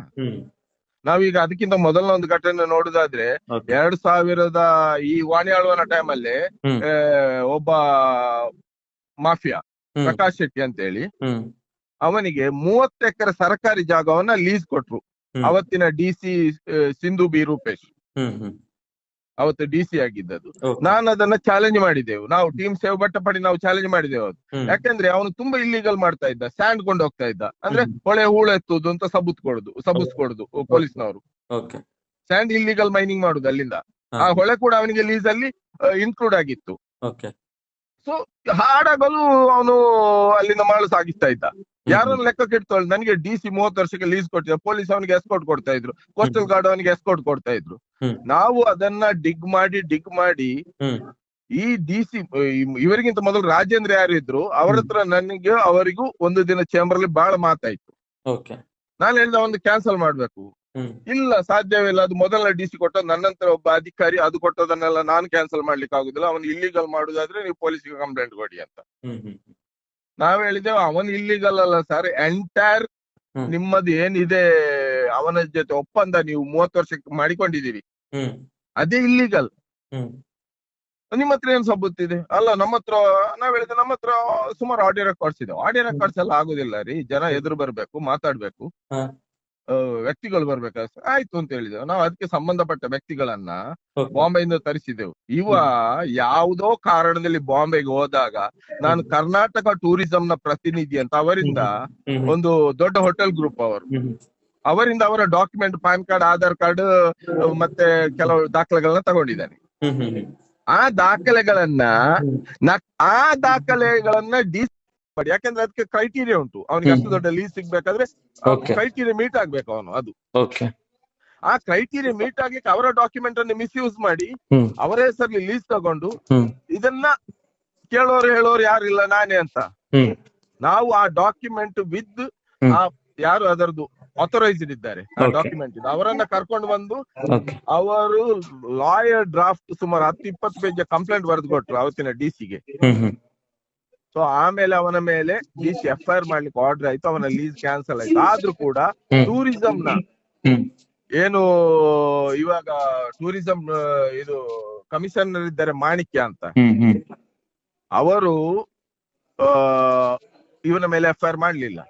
ನಾವೀಗ ಅದಕ್ಕಿಂತ ಮೊದಲನ ಒಂದು ಘಟನೆ ನೋಡುದಾದ್ರೆ. ಎರಡ್ ಸಾವಿರದ ಈ ವಾಣಿಯಾಳುವನ ಟೈಮಲ್ಲಿ ಅಲ್ಲಿ ಒಬ್ಬ ಮಾಫಿಯಾ ಪ್ರಕಾಶ್ ಶೆಟ್ಟಿ ಅಂತ ಹೇಳಿ ಅವನಿಗೆ ಮೂವತ್ತು ಎಕರೆ ಸರ್ಕಾರಿ ಜಾಗವನ್ನ ಲೀಸ್ ಕೊಟ್ರು. ಅವತ್ತಿನ D C Sindhu B Rupesh. ಅವತ್ತು ಡಿ ಸಿ ಆಗಿದ್ದದು. ನಾನು ಅದನ್ನ ಚಾಲೆಂಜ್ ಮಾಡಿದೆವು. ನಾವು ಟೀಮ್ ಸೇವ್ ಬಟ್ಟಪಡಿ ನಾವು ಚಾಲೆಂಜ್ ಮಾಡಿದೆವು ಅದು. ಯಾಕಂದ್ರೆ ಅವನು ತುಂಬಾ ಇಲ್ಲಿಗಲ್ ಮಾಡ್ತಾ ಇದ್ದ ಸ್ಯಾಂಡ್ ಕೊಂಡು ಹೋಗ್ತಾ ಇದ್ದ. ಅಂದ್ರೆ ಹೊಳೆ ಹೂಳು ಎತ್ತುದು ಅಂತ ಸಬೂತ್ ಕೊಡುದು ಸಬೂತ್ ಕೊಡುದು ಪೊಲೀಸ್ನವರು. ಸ್ಯಾಂಡ್ ಇಲ್ಲಿಗಲ್ ಮೈನಿಂಗ್ ಮಾಡುದು ಅಲ್ಲಿಂದ. ಆ ಹೊಳೆ ಕೂಡ ಅವನಿಗೆ ಲೀಸ್ ಅಲ್ಲಿ ಇನ್ಕ್ಲೂಡ್ ಆಗಿತ್ತು. ಸೊ ಹಾಡಾಗಲು ಅವನು ಅಲ್ಲಿಂದ ಮಾಡಲು ಸಾಗಿಸ್ತಾ ಇದ್ದ. ಯಾರನ್ನ ಲೆಕ್ಕಕ್ಕೆ ಇಡ್ತಾಳೆ ನನಗೆ ಡಿ ಸಿ ಮೂವತ್ತು ವರ್ಷಕ್ಕೆ ಲೀಸ್ ಕೊಟ್ಟಿದ್ದ ಪೊಲೀಸ್ ಅವನಿಗೆ ಎಸ್ಕೋಟ್ ಕೊಡ್ತಾ ಇದ್ರು. ಕೋಸ್ಟಲ್ ಗಾರ್ಡ್ ಅವನಿಗೆ ಎಸ್ಕೋಟ್ ಕೊಡ್ತಾ ಇದ್ರು. ನಾವು ಅದನ್ನ ಡಿಗ್ ಮಾಡಿ ಡಿಗ್ ಮಾಡಿ ಈ ಡಿ ಸಿ ಇವರಿಗಿಂತ ಮೊದಲು ರಾಜೇಂದ್ರ ಯಾರು ಇದ್ರು? ಅವ್ರ ಹತ್ರ ನನಗೆ ಅವರಿಗೂ ಒಂದು ದಿನ ಚೇಂಬರ್ ಅಲ್ಲಿ ಬಹಳ ಮಾತಾಯ್ತು. ನಾನು ಹೇಳಿದ ಒಂದು ಕ್ಯಾನ್ಸಲ್ ಮಾಡ್ಬೇಕು. ಇಲ್ಲ ಸಾಧ್ಯವಿಲ್ಲ ಅದು ಮೊದಲ ಡಿ ಸಿ ಕೊಟ್ಟ ನನ್ನಂತರ ಒಬ್ಬ ಅಧಿಕಾರಿ ಅದು ಕೊಟ್ಟದನ್ನೆಲ್ಲ ನಾನು ಕ್ಯಾನ್ಸಲ್ ಮಾಡ್ಲಿಕ್ಕೆ ಆಗುದಿಲ್ಲ ಅವನು ಇಲ್ಲಿಗಲ್ ಮಾಡುದಾದ್ರೆ ನೀವು ಪೊಲೀಸ್ಗೆ ಕಂಪ್ಲೇಂಟ್ ಕೊಡಿ ಅಂತ. ನಾವ್ ಹೇಳಿದೆವು ಅವನ್ ಇಲ್ಲಿಗಲ್ ಅಲ್ಲ ಸರ್ ಎಂಟೈರ್. ನಿಮ್ಮದು ಏನಿದೆ ಅವನ ಜೊತೆ ಒಪ್ಪಂದ ನೀವು ಮೂವತ್ತು ವರ್ಷಕ್ಕೆ ಮಾಡಿಕೊಂಡಿದೀರಿ ಅದೇ ಇಲ್ಲಿಗಲ್ ನಿಮ್ ನಿಮ್ಮ ಹತ್ರ ಏನ್ ಸಬ್ಬುತ್ತಿದೆ ಅಲ್ಲ ನಮ್ಮ ಹತ್ರ ನಾವ್ ಹೇಳಿದೆ ನಮ್ಮ ಹತ್ರ ಸುಮಾರು ಆಡಿಯೋ ರೆಕಾರ್ಡ್ಸ್ ಇದೆ. ಆಡಿಯೋ ರೆಕಾರ್ಡ್ಸ್ ಎಲ್ಲ ಆಗುದಿಲ್ಲ ರೀ. ಜನ ಎದುರು ಬರ್ಬೇಕು ಮಾತಾಡ್ಬೇಕು. ವ್ಯಕ್ತಿಗಳು ಬರ್ಬೇಕಾದ್ರೆ ಆಯ್ತು ಅಂತ ಹೇಳಿದೆವು. ನಾವು ಅದಕ್ಕೆ ಸಂಬಂಧಪಟ್ಟ ವ್ಯಕ್ತಿಗಳನ್ನ. ಬಾಂಬೆಯಿಂದ ತರಿಸಿದೆವು. ಇವ ಯಾವುದೋ ಕಾರಣದಲ್ಲಿ ಬಾಂಬೆಗೆ ಹೋದಾಗ ನಾನು ಕರ್ನಾಟಕ ಟೂರಿಸಂ ನ ಪ್ರತಿನಿಧಿ ಅಂತ ಅವರಿಂದ ಒಂದು ದೊಡ್ಡ ಹೋಟೆಲ್ ಗ್ರೂಪ್ ಅವರು. ಅವರಿಂದ ಅವರ document PAN card Aadhaar card ಮತ್ತೆ ಕೆಲವು ದಾಖಲೆಗಳನ್ನ ತಗೊಂಡಿದ್ದಾನೆ. ಆ ದಾಖಲೆಗಳನ್ನ ನಾ- ಆ ದಾಖಲೆಗಳನ್ನ ಡಿ ಮಾಡಿ. ಯಾಕಂದ್ರೆ ಅದಕ್ಕೆ ಕ್ರೈಟೀರಿಯಾ ಉಂಟು. ಅವನಿಗೆ ಅಷ್ಟು ದೊಡ್ಡ ಲೀಸ್ ಸಿಗ್ಬೇಕಾದ್ರೆ. ಕ್ರೈಟೀರಿಯಾ ಮೀಟ್ ಆಗ್ಬೇಕು ಅವನು ಅದು. ಆ ಕ್ರೈಟೀರಿಯಾ ಮೀಟ್ ಆಗ್ಲಿಕ್ಕೆ ಅವರ ಡಾಕ್ಯುಮೆಂಟ್ ಅನ್ನು ಮಿಸ್ಯೂಸ್ ಮಾಡಿ ಅವರ ಹೆಸರಲ್ಲಿ ಲೀಸ್ ತಗೊಂಡು ಇದನ್ನ ಕೇಳೋರು ಹೇಳೋರು ಯಾರಿಲ್ಲ ನಾನೇ ಅಂತ. ನಾವು ಆ ಡಾಕ್ಯುಮೆಂಟ್ ವಿತ್ ಆ ಯಾರು ಅದರದ್ದು ಆಥರೈಸ್ಡ್ ಇದ್ದಾರೆ. ಆ. ಡಾಕ್ಯುಮೆಂಟ್ ಅವರನ್ನ ಕರ್ಕೊಂಡು ಬಂದು ಅವರು ಲಾಯರ್ ಡ್ರಾಫ್ಟ್ ಸುಮಾರು ಹತ್ತು ಇಪ್ಪತ್ತು ಪೇಜ್ ಕಂಪ್ಲೇಂಟ್ ಬರೆದು ಕೊಟ್ರು ಅವತ್ತಿನ ಡಿ ಸಿಗೆ ಸೊ ಆಮೇಲೆ ಅವನ ಮೇಲೆ D C F I R ಮಾಡ್ಲಿಕ್ಕೆ ಆರ್ಡರ್ ಆಯ್ತು ಅವನ ಲೀಸ್ ಕ್ಯಾನ್ಸಲ್ ಆಯ್ತು. ಆದ್ರೂ ಕೂಡ. ಟೂರಿಸಂ ನ ಏನು ಇವಾಗ ಟೂರಿಸಂ ಇದು ಕಮಿಷನರ್ ಇದ್ದಾರೆ ಮಾಣಿಕ್ಯ ಅಂತ. ಅವರು ಇವನ ಮೇಲೆ ಎಫ್ ಐ ಆರ್ ಮಾಡ್ಲಿಲ್ಲ.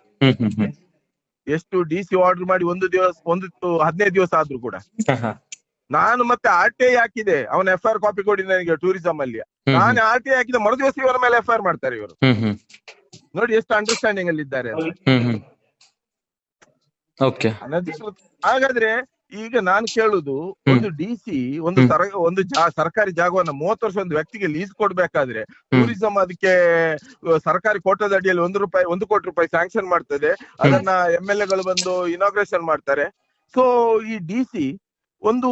ಎಷ್ಟು ಡಿ ಸಿ ಆರ್ಡರ್ ಮಾಡಿ ಒಂದು ದಿವಸ ಒಂದು ಹದಿನೈದು ದಿವಸ ಆದ್ರೂ ಕೂಡ. ನಾನು ಮತ್ತೆ ಆರ್ ಟಿ ಐ ಹಾಕಿದೆ. ಅವನ ಎಫ್ ಐ ಆರ್ ಕಾಪಿ ಕೊಡಿ ನನಗೆ ಟೂರಿಸಂ ಅಲ್ಲಿ. ನಾನು ಆರ್ ಟಿ ಹಾಕಿದ ಮರು ದಿವಸ ಇವರ ಮೇಲೆ ಎಫ್ ಐ ಆರ್ ಮಾಡ್ತಾರೆ ಇವರು. ನೋಡಿ ಎಷ್ಟು ಅಂಡರ್ಸ್ಟ್ಯಾಂಡಿಂಗ್ ಅಲ್ಲಿ ಇದ್ದಾರೆ ಓಕೆ ಹಾಗಾದ್ರೆ ಈಗ ನಾನು ಕೇಳುದು ಒಂದು ಡಿ ಸಿ ಒಂದು ಸರ ಒಂದು ಸರ್ಕಾರಿ ಜಾಗವನ್ನ ಮೂವತ್ತು ವರ್ಷ ಒಂದು ವ್ಯಕ್ತಿಗೆ ಲೀಸ್ ಕೊಡ್ಬೇಕಾದ್ರೆ ಟೂರಿಸಂ ಅದಕ್ಕೆ ಸರ್ಕಾರಿ ಕೋಟದ ಅಡಿಯಲ್ಲಿ ಒಂದು ರೂಪಾಯಿ ಒಂದು ಕೋಟಿ ರೂಪಾಯಿ ಸ್ಯಾಂಕ್ಷನ್ ಮಾಡ್ತದೆ. ಅದನ್ನ ಎಂ ಎಲ್ ಎಗಳು ಬಂದು ಇನಾಗ್ರೇಷನ್ ಮಾಡ್ತಾರೆ. ಸೊ ಈ ಡಿ ಸಿ ಒಂದು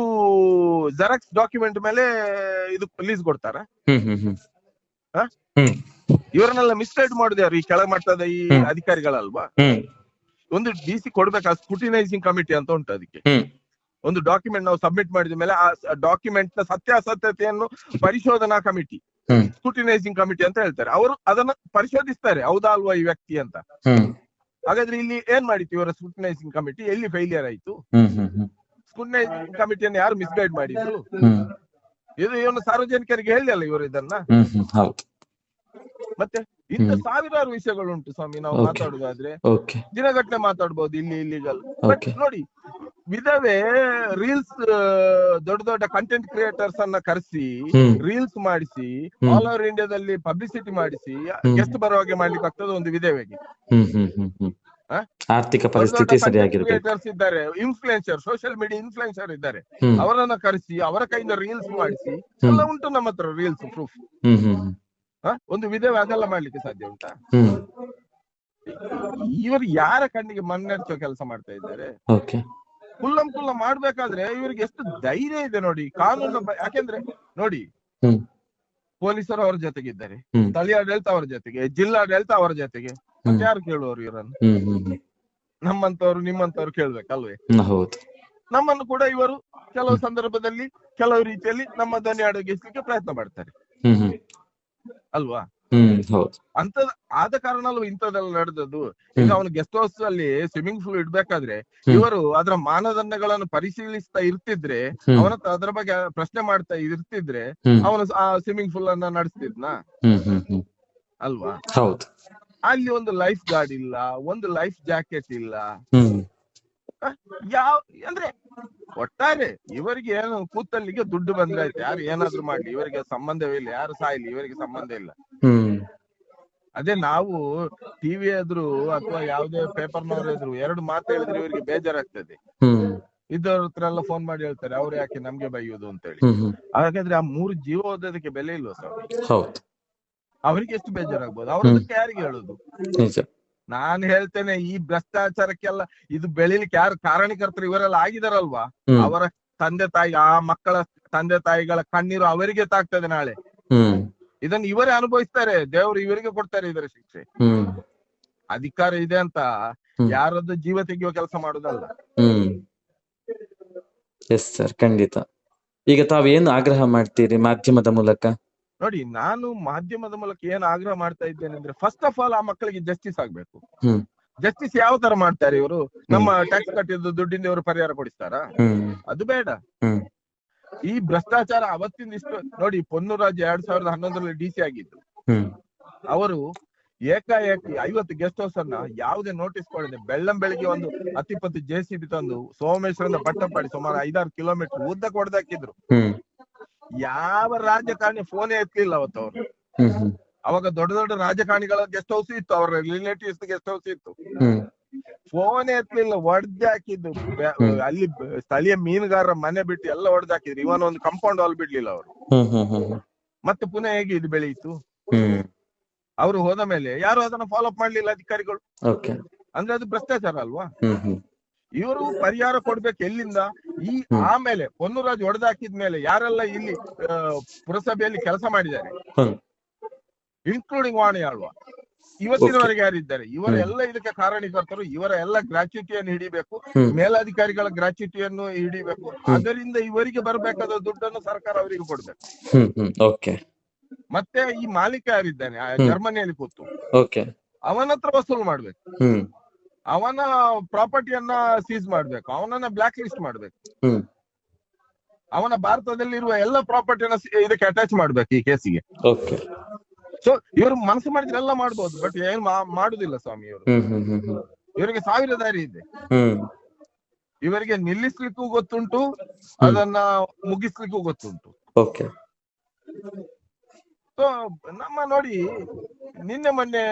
ಜೆರಾಕ್ಸ್ ಡಾಕ್ಯುಮೆಂಟ್ ಮೇಲೆ ಇದು ಲೀಸ್ ಕೊಡ್ತಾರೆ? ಇವರನ್ನೆಲ್ಲ ಮಿಸ್ಗೈಡ್ ಮಾಡುದು ಯಾರು? ಈ ಕೆಳಮಟ್ಟದ ಈ ಅಧಿಕಾರಿಗಳಲ್ವಾ? ಒಂದು ಡಿ ಸಿ ಕೊಡ್ಬೇಕು ಸ್ಕ್ರೂಟಿನೈಸಿಂಗ್ ಕಮಿಟಿ ಅಂತ ಉಂಟು ಅದಕ್ಕೆ. ಒಂದು ಡಾಕ್ಯುಮೆಂಟ್ ನಾವು ಸಬ್ಮಿಟ್ ಮಾಡಿದ ಮೇಲೆ ಆ ಡಾಕ್ಯುಮೆಂಟ್ನ ಸತ್ಯಾಸತ್ಯತೆಯನ್ನು ಪರಿಶೋಧನಾ ಕಮಿಟಿ ಸ್ಕ್ರೂಟಿನೈಸಿಂಗ್ ಕಮಿಟಿ ಅಂತ ಹೇಳ್ತಾರೆ. ಅವರು ಅದನ್ನ ಪರಿಶೋಧಿಸ್ತಾರೆ ಹೌದಾ ಅಲ್ವಾ ಈ ವ್ಯಕ್ತಿ ಅಂತ. ಹಾಗಾದ್ರೆ ಇಲ್ಲಿ ಏನ್ ಮಾಡಿತ್ತು ಇವರ ಸ್ಕ್ರೂಟಿನೈಸಿಂಗ್ ಕಮಿಟಿ ಎಲ್ಲಿ ಫೈಲಿಯರ್ ಆಯ್ತು? ಹ್ಮ್ ಕಮಿಟಿಯನ್ನು ಯಾರು ಮಿಸ್ಗೈಡ್ ಮಾಡಿದ್ರು? ಇದು ಇವನು ಸಾರ್ವಜನಿಕರಿಗೆ ಹೇಳಿಲ್ಲ ಇವರು ಇದನ್ನ? ಮತ್ತೆ ಇಂತ. ಸಾವಿರಾರು ವಿಷಯಗಳುಂಟು ಸ್ವಾಮಿ ನಾವು ಮಾತಾಡುವುದಾದ್ರೆ ಮಾತಾಡುದಾದ್ರೆ. ದಿನಗಟ್ಟಲೆ ಮಾತಾಡ್ಬೋದು ಇಲ್ಲಿ ಇಲ್ಲಿಗಲ್ ಬಟ್ ನೋಡಿ ವಿಧವೆ ರೀಲ್ಸ್ ದೊಡ್ಡ ದೊಡ್ಡ ಕಂಟೆಂಟ್ ಕ್ರಿಯೇಟರ್ಸ್ ಅನ್ನ ಕರೆಸಿ ರೀಲ್ಸ್ ಮಾಡಿಸಿ ಆಲ್ ಓವರ್ ಇಂಡಿಯಾದಲ್ಲಿ ಪಬ್ಲಿಸಿಟಿ ಮಾಡಿಸಿ. ಗೆಸ್ಟ್ ಬರೋ ಹಾಗೆ ಮಾಡ್ಲಿಕ್ಕೆ ಆಗ್ತದೆ ಒಂದು ವಿಧವೆಗೆ. ಆರ್ಥಿಕ ಪರಿಸ್ಥಿತಿ ಸರಿಯಾಗಿರಬೇಕು ಇದ್ದಾರೆ ಇನ್ಫ್ಲುಯೆನ್ಸರ್ ಸೋಷಿಯಲ್ ಮೀಡಿಯಾ ಇನ್ಫ್ಲುಯೆನ್ಸರ್ ಇದ್ದಾರೆ. ಅವರನ್ನ ಕರೆಸಿ ಅವರ ಕೈಯಿಂದ ರೀಲ್ಸ್ ಮಾಡಿಸಿ. ಎಲ್ಲ ಉಂಟು ನಮ್ಮ ಹತ್ರ ರೀಲ್ಸ್ ಪ್ರೂಫ್ ಒಂದು ವಿಧವೇ ಅದೆಲ್ಲ ಮಾಡ್ಲಿಕ್ಕೆ ಸಾಧ್ಯ ಉಂಟಾ? ಇವರು ಯಾರ ಕಣ್ಣಿಗೆ ಮಣ್ಣೆರಚೋ ಕೆಲಸ ಮಾಡ್ತಾ ಇದ್ದಾರೆ? ಓಕೆ. ಕುಲ್ಲಂ ಕುಲ್ಲ ಮಾಡ್ಬೇಕಾದ್ರೆ ಇವರಿಗೆ ಎಷ್ಟು ಧೈರ್ಯ ಇದೆ ನೋಡಿ. ಕಾನೂನು ಯಾಕೆಂದ್ರೆ ನೋಡಿ ಪೊಲೀಸರು ಅವ್ರ ಜೊತೆಗಿದ್ದಾರೆ. ಸ್ಥಳೀಯ ಆಡಳಿತ ಅವರ ಜೊತೆಗೆ ಜಿಲ್ಲಾಡಳಿತ ಅವರ ಜೊತೆಗೆ. ಮತ್ತೆ ಯಾರು ಕೇಳುವವರು ಇವರನ್ನು? ನಮ್ಮಂತವರು ನಮ್ಮಂತವ್ರು ಕೇಳ್ಬೇಕಲ್ವೇ? ಹೌದು. ನಮ್ಮನ್ನು ಕೂಡ ಇವರು ಕೆಲವು ಸಂದರ್ಭದಲ್ಲಿ ಕೆಲವು ರೀತಿಯಲ್ಲಿ ನಮ್ಮ ಧ್ವನಿ ಅಡಗಿಸ್ಲಿಕ್ಕೆ ಪ್ರಯತ್ನ ಮಾಡ್ತಾರೆ. ಅಲ್ವಾ? ಅಂತ ಆದ ಕಾರಣ ಅಲ್ವಾ ಇಂಥದ್ದೆಲ್ಲ ನಡೆದದ್ದು? ಈಗ ಅವನು ಗೆಸ್ಟ್ ಹೌಸ್ ಅಲ್ಲಿ ಸ್ವಿಮ್ಮಿಂಗ್ ಪೂಲ್ ಇಡ್ಬೇಕಾದ್ರೆ ಇವರು ಅದರ ಮಾನದಂಡಗಳನ್ನು ಪರಿಶೀಲಿಸ್ತಾ ಇರ್ತಿದ್ರೆ ಅವನ ಅದರ ಬಗ್ಗೆ ಪ್ರಶ್ನೆ ಮಾಡ್ತಾ ಇರ್ತಿದ್ರೆ ಅವನು ಆ ಸ್ವಿಮ್ಮಿಂಗ್ ಪೂಲ್ ಅನ್ನ ನಡೆಸ್ತಿದ್ನ? ಅಲ್ವಾ? ಹೌದು. ಅಲ್ಲಿ ಒಂದು ಲೈಫ್ ಗಾರ್ಡ್ ಇಲ್ಲ ಒಂದು ಲೈಫ್ ಜಾಕೆಟ್ ಇಲ್ಲ. ಯಾವ ಅಂದ್ರೆ ಒಟ್ಟಾರೆ ಇವರಿಗೆ ಏನು ಕೂತಲ್ಲಿಗೆ ದುಡ್ಡು ಬಂದ್ರಾಯ್ತು. ಯಾರು ಏನಾದ್ರು ಮಾಡ್ಲಿ. ಇವರಿಗೆ ಸಂಬಂಧವೇ ಇಲ್ಲ. ಯಾರು ಸಾಯ್ಲಿ. ಇವರಿಗೆ ಸಂಬಂಧ ಇಲ್ಲ. ಅದೇ ನಾವು ಟಿವಿ ಎದುರು ಅಥವಾ ಯಾವುದೇ ಪೇಪರ್ನವ್ರ ಎದುರು ಎರಡು ಮಾತು ಹೇಳಿದ್ರೆ ಇವರಿಗೆ ಬೇಜಾರಾಗ್ತದೆ. ಇದ್ದವ್ರ ಹತ್ರ ಎಲ್ಲ ಫೋನ್ ಮಾಡಿ ಹೇಳ್ತಾರೆ. ಅವ್ರು ಯಾಕೆ ನಮ್ಗೆ ಬೈಯೋದು ಅಂತ ಹೇಳಿ ಹಾಗಾದ್ರೆ ಆ ಮೂರು ಜೀವ ಓದೋದಕ್ಕೆ ಬೆಲೆ ಇಲ್ವಾ ಸರ್? ಹೌದು. ಅವರಿಗೆ ಎಷ್ಟು ಬೇಜಾರಾಗ್ಬೋದು? ಅವ್ರದಕ್ಕೆ ಯಾರಿಗೆ ಹೇಳುದು? ನಾನ್ ಹೇಳ್ತೇನೆ ಈ ಭ್ರಷ್ಟಾಚಾರಕ್ಕೆಲ್ಲ ಇದು ಬೆಳಿಲಿಕ್ಕೆ ಯಾರು ಕಾರಣಕರ್ತರು ಇವರೆಲ್ಲ ಆಗಿದಾರಲ್ವಾ? ಅವರ ತಂದೆ ತಾಯಿ ಆ ಮಕ್ಕಳ ತಂದೆ ತಾಯಿಗಳ ಕಣ್ಣೀರು ಅವರಿಗೆ ತಾಗ್ತದೆ ನಾಳೆ. ಇದನ್ನ ಇವರೇ ಅನುಭವಿಸ್ತಾರೆ ದೇವರು ಇವರಿಗೆ ಕೊಡ್ತಾರೆ ಇದರ ಶಿಕ್ಷೆ. ಅಧಿಕಾರ ಇದೆ ಅಂತ ಯಾರದ್ದು ಜೀವ ತೆಗೆಯುವ ಕೆಲಸ ಮಾಡುದಲ್ಲ ಹ್ಮ್. ಎಸ್ ಸರ್ ಖಂಡಿತ. ಈಗ ತಾವೇನು ಆಗ್ರಹ ಮಾಡ್ತೀರಿ ಮಾಧ್ಯಮದ ಮೂಲಕ? ನೋಡಿ ನಾನು ಮಾಧ್ಯಮದ ಮೂಲಕ ಏನ್ ಆಗ್ರಹ ಮಾಡ್ತಾ ಇದ್ದೇನೆ ಅಂದ್ರೆ ಫಸ್ಟ್ ಆಫ್ ಆಲ್ ಆ ಮಕ್ಕಳಿಗೆ ಜಸ್ಟಿಸ್ ಆಗ್ಬೇಕು. ಜಸ್ಟಿಸ್ ಯಾವ ತರ ಮಾಡ್ತಾರೆ ಇವರು? ನಮ್ಮ ಟ್ಯಾಕ್ಸ್ ಕಟ್ಟಿದ್ದು ದುಡ್ಡಿಂದ ಇವರು ಪರಿಹಾರ ಕೊಡಿಸ್ತಾರಾ? ಅದು ಬೇಡ. ಈ ಭ್ರಷ್ಟಾಚಾರ ಅವತ್ತಿಂದ ಇಷ್ಟು ನೋಡಿ ಪೊನ್ನುರಾಜ್ ಎರಡ್ ಸಾವಿರದ ಹನ್ನೊಂದರಲ್ಲಿ ಡಿ ಸಿ ಆಗಿದ್ದು. ಅವರು ಏಕಾಏಕಿ ಐವತ್ತು ಗೆಸ್ಟ್ ಹೌಸ್ ಅನ್ನ ಯಾವುದೇ ನೋಟಿಸ್ ಕೊಡದೆ ಬೆಳ್ಳಂ ಬೆಳಿಗ್ಗೆ ಒಂದು ಹತ್ತಿಪ್ಪತ್ತು ಜೆ ಸಿ ಬಿ ತಂದು ಸೋಮೇಶ್ವರಿಂದ ಪಟ್ಟಪಾಡಿ ಸುಮಾರು ಐದಾರು ಕಿಲೋಮೀಟರ್ ಉದ್ದ ಹೊಡೆದಾಕಿದ್ರು ಹ್ಮ್. ಯಾವ ರಾಜಕಾರಣಿ ಫೋನೇ ಎತ್ತಲಿಲ್ಲ ಅವತ್ತು ಅವರು. ಅವಾಗ ದೊಡ್ಡ ದೊಡ್ಡ ರಾಜಕಾರಣಿಗಳ ಗೆಸ್ಟ್ ಹೌಸ್ ಇತ್ತು ಅವರ ರಿಲೇಟಿವ್ಸ್ ಗೆಸ್ಟ್ ಹೌಸ್ ಇತ್ತು. ಫೋನ್ ಎತ್ತಲಿಲ್ಲ ಹಾಕಿದ್ದು ಅಲ್ಲಿ ಸ್ಥಳೀಯ ಮೀನುಗಾರರ ಮನೆ ಬಿಟ್ಟು ಎಲ್ಲ ಹೊಡೆದಾಕಿದ್ರು ಇವನ್ ಒಂದು ಕಂಪೌಂಡ್ ವಾಲ್ ಬಿಡ್ಲಿಲ್ಲ ಅವರು. ಮತ್ತೆ ಪುನಃ ಹೇಗೆ ಇದು ಬೆಳೆಯಿತು ಅವರು ಹೋದ ಮೇಲೆ ಯಾರು ಅದನ್ನ ಫಾಲೋ ಅಪ್ ಮಾಡ್ಲಿಲ್ಲ ಅಧಿಕಾರಿಗಳು? ಅಂದ್ರೆ ಅದು ಭ್ರಷ್ಟಾಚಾರ ಅಲ್ವಾ? ಇವರು ಪರಿಹಾರ ಕೊಡ್ಬೇಕು ಎಲ್ಲಿಂದ? ಈ. ಆಮೇಲೆ ಪೊನ್ನೂರಾಜ್ ಹೊಡೆದಾಕಿದ ಮೇಲೆ ಯಾರೆಲ್ಲ ಇಲ್ಲಿ ಪುರಸಭೆಯಲ್ಲಿ ಕೆಲಸ ಮಾಡಿದ್ದಾರೆ? ಇನ್ಕ್ಲೂಡಿಂಗ್ ವಾಣಿ ಆಳ್ವ. ಇವತ್ತಿನವರೆಗೆ ಯಾರಿದ್ದಾರೆ? ಇವರೆಲ್ಲ ಇದಕ್ಕೆ ಕಾರಣೀಕರ್ತರು. ಇವರ ಎಲ್ಲ ಗ್ರಾಚ್ಯುಟಿಯನ್ನು ಹಿಡಿಬೇಕು. ಮೇಲಾಧಿಕಾರಿಗಳ ಗ್ರಾಚ್ಯುಟಿಯನ್ನು ಹಿಡಿಬೇಕು. ಅದರಿಂದ ಇವರಿಗೆ ಬರಬೇಕಾದ ದುಡ್ಡನ್ನು ಸರ್ಕಾರ ಅವರಿಗೆ ಕೊಡ್ಬೇಕು. ಮತ್ತೆ ಈ ಮಾಲೀಕ ಯಾರಿದ್ದಾನೆ. ಜರ್ಮನಿಯಲ್ಲಿ ಕೂತು. ಅವನತ್ರ ವಸೂಲು ಮಾಡ್ಬೇಕು. ಅವನ ಪ್ರಾಪರ್ಟಿಯನ್ನ ಸೀಸ್ ಮಾಡ್ಬೇಕು. ಅವನನ್ನ ಬ್ಲಾಕ್ ಲಿಸ್ಟ್ ಮಾಡ್ಬೇಕು ಅವನ ಭಾರತದಲ್ಲಿ ಇರುವ ಎಲ್ಲ ಪ್ರಾಪರ್ಟಿಯನ್ನ ಇದಕ್ಕೆ ಅಟ್ಯಾಚ್ ಮಾಡ್ಬೇಕು ಈ ಕೇಸಿಗೆ ಸೊ ಇವರು ಮನಸ್ಸು ಮಾಡಿದ್ರೆ ಎಲ್ಲ ಮಾಡ್ಬೋದು ಬಟ್ ಏನ್ ಮಾಡುದಿಲ್ಲ ಸ್ವಾಮಿ ಇವರು. ಇವರಿಗೆ ಸಾವಿರ ದಾರಿ ಇದೆ. ಇವರಿಗೆ ನಿಲ್ಲಿಸ್ಲಿಕ್ಕೂ ಗೊತ್ತುಂಟು ಅದನ್ನ ಮುಗಿಸ್ಲಿಕ್ಕೂ ಗೊತ್ತುಂಟು. ಸೊ ನಮ್ಮ ನೋಡಿ ನಿನ್ನೆ ಮೊನ್ನೆ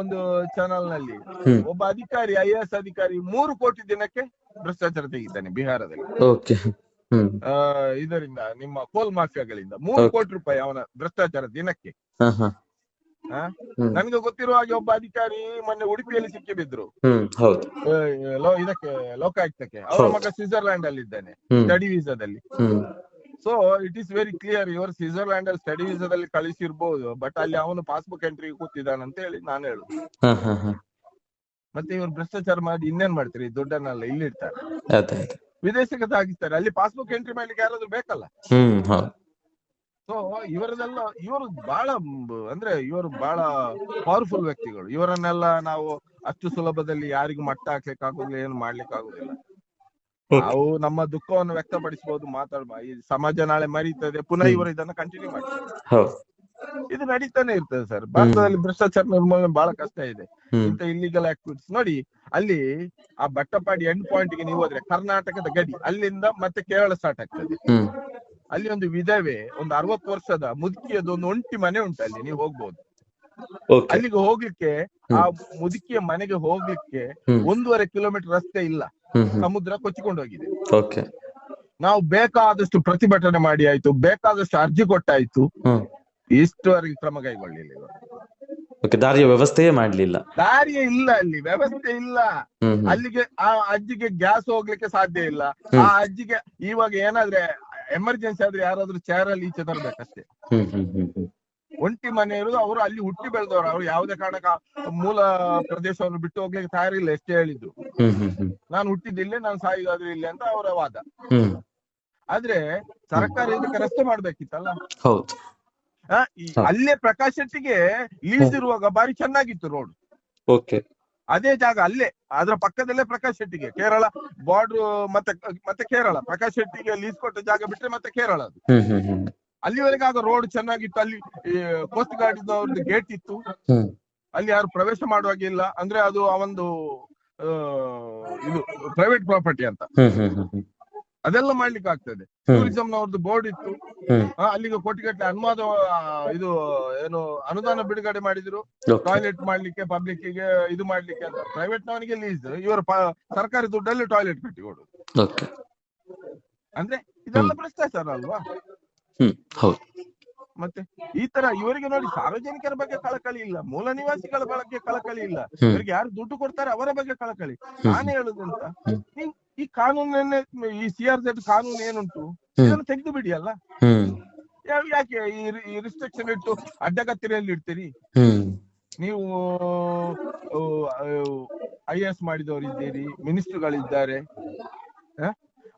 ಒಂದು ಚಾನಲ್ನಲ್ಲಿ ಒಬ್ಬ ಅಧಿಕಾರಿ ಐ ಎಸ್ ಅಧಿಕಾರಿ ಮೂರು ಕೋಟಿ ದಿನಕ್ಕೆ ಭ್ರಷ್ಟಾಚಾರ ತೆಗಿದ್ದಾನೆ ಬಿಹಾರದಲ್ಲಿ. ಇದರಿಂದ ನಿಮ್ಮ ಕೋಲ್ ಮಾಫಿಯಾಗಳಿಂದ ಮೂರು ಕೋಟಿ ರೂಪಾಯಿ ಅವನ ಭ್ರಷ್ಟಾಚಾರ ದಿನಕ್ಕೆ. ನನ್ಗೆ ಗೊತ್ತಿರುವ ಹಾಗೆ ಒಬ್ಬ ಅಧಿಕಾರಿ ಮೊನ್ನೆ ಉಡುಪಿಯಲ್ಲಿ ಸಿಕ್ಕಿ ಬಿದ್ರು. ಇದಕ್ಕೆ ಲೋಕಾಯುಕ್ತಕ್ಕೆ. ಅವರ ಮಗ ಸ್ವಿಟ್ಜರ್ಲ್ಯಾಂಡ್ ಅಲ್ಲಿ ಇದ್ದಾನೆ study ವೀಸಾದಲ್ಲಿ so it is very clear ಇವರು ಸ್ವಿಟ್ಜರ್ಲ್ಯಾಂಡ್ ಅಲ್ಲಿ ಸ್ಟಡಿ ವೀಸಾದಲ್ಲಿ ಕಳಿಸಿರ್ಬೋದು ಬಟ್ ಅಲ್ಲಿ ಅವನು ಪಾಸ್ಬುಕ್ ಎಂಟ್ರಿ ಕೂತಿದ್ದಾನೆ ಅಂತ ಹೇಳಿ ನಾನು ಹೇಳುದು ಮತ್ತೆ ಇವರು ಭ್ರಷ್ಟಾಚಾರ ಮಾಡಿ ಇನ್ನೇನ್ ಮಾಡ್ತೀರಿ? ದುಡ್ಡನ್ನೆಲ್ಲ ಇಲ್ಲಿ ಇಡ್ತಾರೆ ಅದೇ ಅದೇ. ವಿದೇಶಕ್ಕೆ ಸಾಗಿಸ್ತಾರೆ ಅಲ್ಲಿ ಪಾಸ್ಬುಕ್ ಎಂಟ್ರಿ ಮಾಡ್ಲಿಕ್ಕೆ ಯಾರಾದ್ರೂ ಬೇಕಲ್ಲ? ಸೊ ಇವರದೆಲ್ಲ ಇವರು ಬಹಳ ಅಂದ್ರೆ ಇವರು ಬಹಳ ಪವರ್ಫುಲ್ ವ್ಯಕ್ತಿಗಳು. ಇವರನ್ನೆಲ್ಲ ನಾವು ಅಷ್ಟು ಸುಲಭದಲ್ಲಿ ಯಾರಿಗೂ ಮಟ್ಟ ಹಾಕ್ಲಿಕ್ಕೆ ಆಗುದಿಲ್ಲ ಏನು ಮಾಡ್ಲಿಕ್ಕೆ ಆಗುದಿಲ್ಲ. ನಾವು ನಮ್ಮ ದುಃಖವನ್ನು ವ್ಯಕ್ತಪಡಿಸಬಹುದು ಮಾತಾಡ್ಬಾ ಈ ಸಮಾಜ ನಾಳೆ ಮರೀತದೆ ಪುನಃ ಇವರು ಇದನ್ನ ಕಂಟಿನ್ಯೂ ಮಾಡ್ತಾರೆ ಇದು ನಡೀತಾನೆ ಇರ್ತದೆ ಸರ್. ಭಾರತದಲ್ಲಿ ಭ್ರಷ್ಟಾಚಾರ ನಿರ್ಮೂಲನೆ ಬಹಳ ಕಷ್ಟ ಇದೆ. ಇಂತ ಇಲ್ಲಿಗಲ್ ಆಕ್ಟಿವಿಟೀಸ್ ನೋಡಿ ಅಲ್ಲಿ ಆ ಬಟ್ಟಪಾಡಿ ಎಂಡ್ ಪಾಯಿಂಟ್ಗೆ ನೀವು ಹೋದ್ರೆ ಕರ್ನಾಟಕದ ಗಡಿ ಅಲ್ಲಿಂದ ಮತ್ತೆ ಕೇರಳ ಸ್ಟಾರ್ಟ್ ಆಗ್ತದೆ. ಅಲ್ಲಿ ಒಂದು ವಿಧವೆ ಒಂದು ಅರವತ್ತು ವರ್ಷದ ಮುದುಕಿಯದು ಒಂದು ಒಂಟಿ ಮನೆ ಉಂಟು ಅಲ್ಲಿ ನೀವು ಹೋಗ್ಬಹುದು ಅಲ್ಲಿಗೆ ಹೋಗ್ಲಿಕ್ಕೆ ಆ ಮುದುಕಿಯ ಮನೆಗೆ ಹೋಗ್ಲಿಕ್ಕೆ ಒಂದೂವರೆ ಕಿಲೋಮೀಟರ್ ರಸ್ತೆ ಇಲ್ಲ. ಸಮುದ್ರ ಕೊಚ್ಚಿಕೊಂಡು ಹೋಗಿದೆ ನಾವು ಬೇಕಾದಷ್ಟು ಪ್ರತಿಭಟನೆ ಮಾಡಿ ಆಯ್ತು ಬೇಕಾದಷ್ಟು ಅರ್ಜಿ ಕೊಟ್ಟಾಯ್ತು. ಇಷ್ಟುವರೆಗೆ ಕ್ರಮ ಕೈಗೊಳ್ಳಲಿಲ್ಲ ದಾರಿಯ ವ್ಯವಸ್ಥೆಯೇ ಮಾಡ್ಲಿಲ್ಲ. ದಾರಿಯೇ ಇಲ್ಲ ಅಲ್ಲಿ ವ್ಯವಸ್ಥೆ ಇಲ್ಲ. ಅಲ್ಲಿಗೆ ಆ ಅಜ್ಜಿಗೆ ಗ್ಯಾಸ್ ಹೋಗ್ಲಿಕ್ಕೆ ಸಾಧ್ಯ ಇಲ್ಲ. ಆ ಅಜ್ಜಿಗೆ ಇವಾಗ ಏನಾದ್ರೆ ಎಮರ್ಜೆನ್ಸಿ ಆದ್ರೆ ಯಾರಾದ್ರೂ ಚೇರ್ ಅಲ್ಲಿ ಈಚೆ ತರ್ಬೇಕಷ್ಟೇ. ಒಂಟಿ ಮನೆ ಇರುದು ಅವರು ಅಲ್ಲಿ ಹುಟ್ಟಿ ಬೆಳೆದವರು. ಅವ್ರು ಯಾವುದೇ ಕಾರಣಕ್ಕ ಮೂಲ ಪ್ರದೇಶವನ್ನು ಬಿಟ್ಟು ಹೋಗ್ಲಿಕ್ಕೆ ತಯಾರಿಲ್ಲ ಎಷ್ಟೇ ಹೇಳಿದ್ದು. ನಾನು ಹುಟ್ಟಿದ್ದಿಲ್ಲೇ ನಾನು ಸಾಯುದಾದ್ರೂ ಇಲ್ಲೇ ಅಂತ ಅವರ ವಾದ. ಆದ್ರೆ ಸರ್ಕಾರ ಇದಕ್ಕೆ ರಸ್ತೆ ಮಾಡ್ಬೇಕಿತ್ತಲ್ಲ? ಅಲ್ಲೇ ಪ್ರಕಾಶ್ ಶೆಟ್ಟಿಗೆ ಲೀಸ್ ಇರುವಾಗ ಬಾರಿ ಚೆನ್ನಾಗಿತ್ತು ರೋಡ್. ಓಕೆ. ಅದೇ ಜಾಗ ಅಲ್ಲೇ ಅದ್ರ ಪಕ್ಕದಲ್ಲೇ ಪ್ರಕಾಶ್ ಶೆಟ್ಟಿಗೆ. ಕೇರಳ ಬಾರ್ಡರ್ ಮತ್ತೆ ಮತ್ತೆ ಕೇರಳ. ಪ್ರಕಾಶ್ ಶೆಟ್ಟಿಗೆ ಲೀಸ್ ಕೊಟ್ಟ ಜಾಗ ಬಿಟ್ರೆ ಮತ್ತೆ ಕೇರಳ ಅದು. ಅಲ್ಲಿವರೆಗೆ ಆಗ ರೋಡ್ ಚೆನ್ನಾಗಿತ್ತು. ಅಲ್ಲಿ ಕೋಸ್ಟ್ ಗಾರ್ಡ್ ಅವ್ರದ್ದು ಗೇಟ್ ಇತ್ತು. ಅಲ್ಲಿ ಯಾರು ಪ್ರವೇಶ ಮಾಡುವಾಗೆ ಇಲ್ಲ. ಅಂದ್ರೆ ಅದು ಆ ಒಂದು ಇದು ಪ್ರೈವೇಟ್ ಪ್ರಾಪರ್ಟಿ ಅಂತ. ಅದೆಲ್ಲ ಮಾಡ್ಲಿಕ್ಕೆ ಆಗ್ತದೆ. ಟೂರಿಸಂ ನವ್ರದ್ದು ಬೋರ್ಡ್ ಇತ್ತು. ಅಲ್ಲಿಗೆ ಕೋಟಿಗಟ್ಟಲೆ ಅನುವಾದ ಇದು ಏನು ಅನುದಾನ ಬಿಡುಗಡೆ ಮಾಡಿದ್ರು. ಟಾಯ್ಲೆಟ್ ಮಾಡ್ಲಿಕ್ಕೆ ಪಬ್ಲಿಕ್ಗೆ ಇದು ಮಾಡ್ಲಿಕ್ಕೆ ಅಂತ. ಪ್ರೈವೇಟ್ ನವನಿಗೆ ಲೀಸ್ ಇವರು ಸರ್ಕಾರಿ ದುಡ್ಡಲ್ಲಿ ಟಾಯ್ಲೆಟ್ ಕಟ್ಟಿಕೊಡುದು ಓಕೆ ಅಂದ್ರೆ ಇದೆಲ್ಲ ಭ್ರಷ್ಟಾಚಾರ ಅಲ್ವಾ? ಹ್ಮ್ ಹೌದು. ಮತ್ತೆ ಈ ತರ ಇವರಿಗೆ ನೋಡಿ ಸಾರ್ವಜನಿಕರ ಬಗ್ಗೆ ಕಳಕಳಿ ಇಲ್ಲ ಮೂಲ ನಿವಾಸಿಗಳ ಬಗ್ಗೆ ಕಳಕಳಿ ಇಲ್ಲ. ಇವರಿಗೆ ಯಾರು ದುಡ್ಡು ಕೊಡ್ತಾರೆ ಅವರ ಬಗ್ಗೆ ಕಳಕಳಿ. ನಾನು ಹೇಳುದಂತ ಈ ಕಾನೂನನ್ನೇ ಈ ಸಿ ಆರ್ ಜೆಡ್ ಕಾನೂನು ಏನುಂಟು? ಇದನ್ನು ತೆಗೆದು ಬಿಡಿ ಅಲ್ಲ ಯಾಕೆ ಈ ರಿಸ್ಟ್ರಿಕ್ಷನ್ ಇಟ್ಟು ಅಡ್ಡಗತ್ತಿರಿಯಲ್ಲಿ ಇಡ್ತೀರಿ? ನೀವು ಐ ಎಸ್ ಮಾಡಿದವರು ಇದ್ದೀರಿ ಮಿನಿಸ್ಟರ್ಗಳಿದ್ದಾರೆ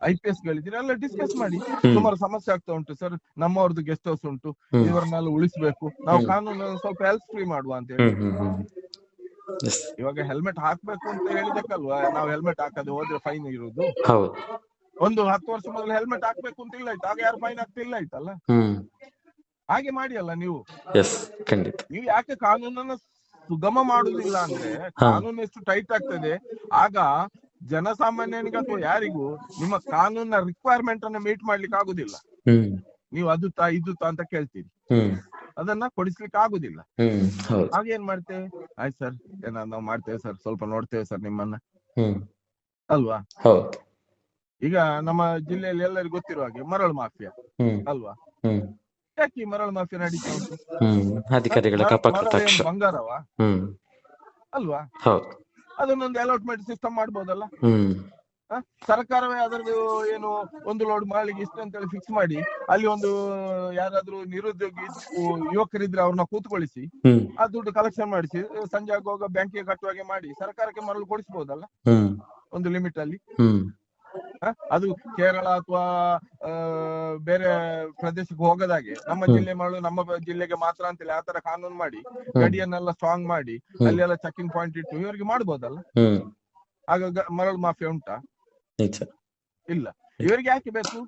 ಐ ಪಿ ಎಸ್ ಗಳಿದ್ದೀರಿ ಎಲ್ಲ ಡಿಸ್ಕಸ್ ಮಾಡಿ. ಸುಮಾರು ಸಮಸ್ಯೆ ಆಗ್ತಾ ಉಂಟು ಸರ್ ನಮ್ಮವ್ರದ್ದು ಗೆಸ್ಟ್ ಹೌಸ್ ಉಂಟು. ಇವರನ್ನೆಲ್ಲ ಉಳಿಸಬೇಕು. ನಾವು. ಕಾನೂನು ಸ್ವಲ್ಪ ಹೆಲ್ಪ್ ಫ್ರೀ ಮಾಡುವ ಅಂತ ಹೇಳಿ. ಇವಾಗ ಹೆಲ್ಮೆಟ್ ಹಾಕ್ಬೇಕು ಅಂತ ಹೇಳಿದಕ್ಕಲ್ವಾ ನಾವು ಹೆಲ್ಮೆಟ್ ಹಾಕದೆ ಹೋದ್ರೆ ಫೈನ್ ಇರುವುದು. ಹೌದು. ಒಂದು ಹತ್ತು ವರ್ಷ ಮೊದಲು ಹೆಲ್ಮೆಟ್ ಹಾಕ್ಬೇಕು ಅಂತ ಇಲ್ಲ ಆಯ್ತು. ಆಗ ಯಾರು ಫೈನ್ ಆಗ್ತಿಲ್ಲ ಆಯ್ತಲ್ಲ ಹಾಗೆ ಮಾಡಿ ಅಲ್ಲ ನೀವು? ಎಸ್ ಖಂಡಿತ. ನೀವು ಯಾಕೆ ಕಾನೂನನ್ನ ಸುಗಮ ಮಾಡುದಿಲ್ಲ ಅಂದ್ರೆ. ಕಾನೂನು ಎಷ್ಟು ಟೈಟ್ ಆಗ್ತದೆ? ಆಗ ಜನಸಾಮಾನ್ಯನಿಗೆ ಅಥವಾ ಯಾರಿಗೂ ನಿಮ್ಮ ಕಾನೂನಿನ ರಿಕ್ವೈರ್ಮೆಂಟ್ ಅನ್ನ ಮೀಟ್ ಮಾಡ್ಲಿಕ್ಕೆ ಆಗುದಿಲ್ಲ. ನೀವು ಅದು ತಾ ಇದು ತಾ ಅಂತ ಕೇಳ್ತೀರಿ. ಅದನ್ನ ಕೊಡಿಸ್ಲಿಕ್ಕೆ ಆಗುದಿಲ್ಲ. ಏನ್ ಮಾಡ್ತೇವೆ? ಆಯ್ತು ಸರ್. ಏನ ನಾವು ಮಾಡ್ತೇವೆ ಸರ್? ಸ್ವಲ್ಪ ನೋಡ್ತೇವೆ ಸರ್ ನಿಮ್ಮನ್ನ. ಹ್ಮ್. ಅಲ್ವಾ? ಈಗ ನಮ್ಮ ಜಿಲ್ಲೆಯಲ್ಲಿ ಎಲ್ಲರಿಗೂ ಗೊತ್ತಿರುವ ಹಾಗೆ ಮರಳು ಮಾಫಿಯಾ. ಅಲ್ವಾ? ಯಾಕೆ ಮರಳು ಮಾಫಿಯಾ ನಡೀತಾ ಉಂಟು? ಅಧಿಕಾರಿಗಳ ಬಂಗಾರವ? ಹ್ಮ್. ಅಲ್ವಾ? ಅದನ್ನೊಂದು ಅಲಾಟ್ಮೆಂಟ್ ಸಿಸ್ಟಮ್ ಮಾಡ್ಬೋದಲ್ಲ? ಸರ್ಕಾರವೇ ಅದರದ್ದು ಏನು ಒಂದು ಲೋಡ್ ಮಾಡ್ಲಿಕ್ಕೆ ಇಷ್ಟು ಅಂತೇಳಿ ಫಿಕ್ಸ್ ಮಾಡಿ ಅಲ್ಲಿ ಒಂದು ಯಾರಾದ್ರೂ ನಿರುದ್ಯೋಗಿ ಯುವಕರಿದ್ರೆ ಅವ್ರನ್ನ ಕೂತ್ಕೊಳಿಸಿ ಆ ದುಡ್ಡು ಕಲೆಕ್ಷನ್ ಮಾಡಿಸಿ ಸಂಜೆ ಆಗುವಾಗ ಬ್ಯಾಂಕಿಗೆ ಕಟ್ಟುವಾಗೆ ಮಾಡಿ ಸರ್ಕಾರಕ್ಕೆ ಮರಳು ಕೊಡಿಸಬಹುದಲ್ಲ ಒಂದು ಲಿಮಿಟ್ ಅಲ್ಲಿ? ಅದು ಕೇರಳ ಅಥವಾ ಬೇರೆ ಪ್ರದೇಶಕ್ಕೆ ಹೋಗದಾಗೆ. ನಮ್ಮ ಜಿಲ್ಲೆ ಮರಳು ನಮ್ಮ ಜಿಲ್ಲೆಗೆ ಮಾತ್ರ ಅಂತೇಳಿ ಆತರ ಕಾನೂನು ಮಾಡಿ ಗಡಿಯನ್ನೆಲ್ಲ ಸ್ಟ್ರಾಂಗ್ ಮಾಡಿ ಅಲ್ಲಿ ಅಲ್ಲೆಲ್ಲ ಚೆಕಿಂಗ್ ಪಾಯಿಂಟ್ ಇಟ್ಟು ಇವರಿಗೆ ಮಾಡ್ಬೋದಲ್ಲ? ಆಗ ಮರಳು ಮಾಫಿಯಾ ಉಂಟಾ? ಇಲ್ಲ. ಇವರಿಗೆ ಯಾಕೆ ಬೇಕು?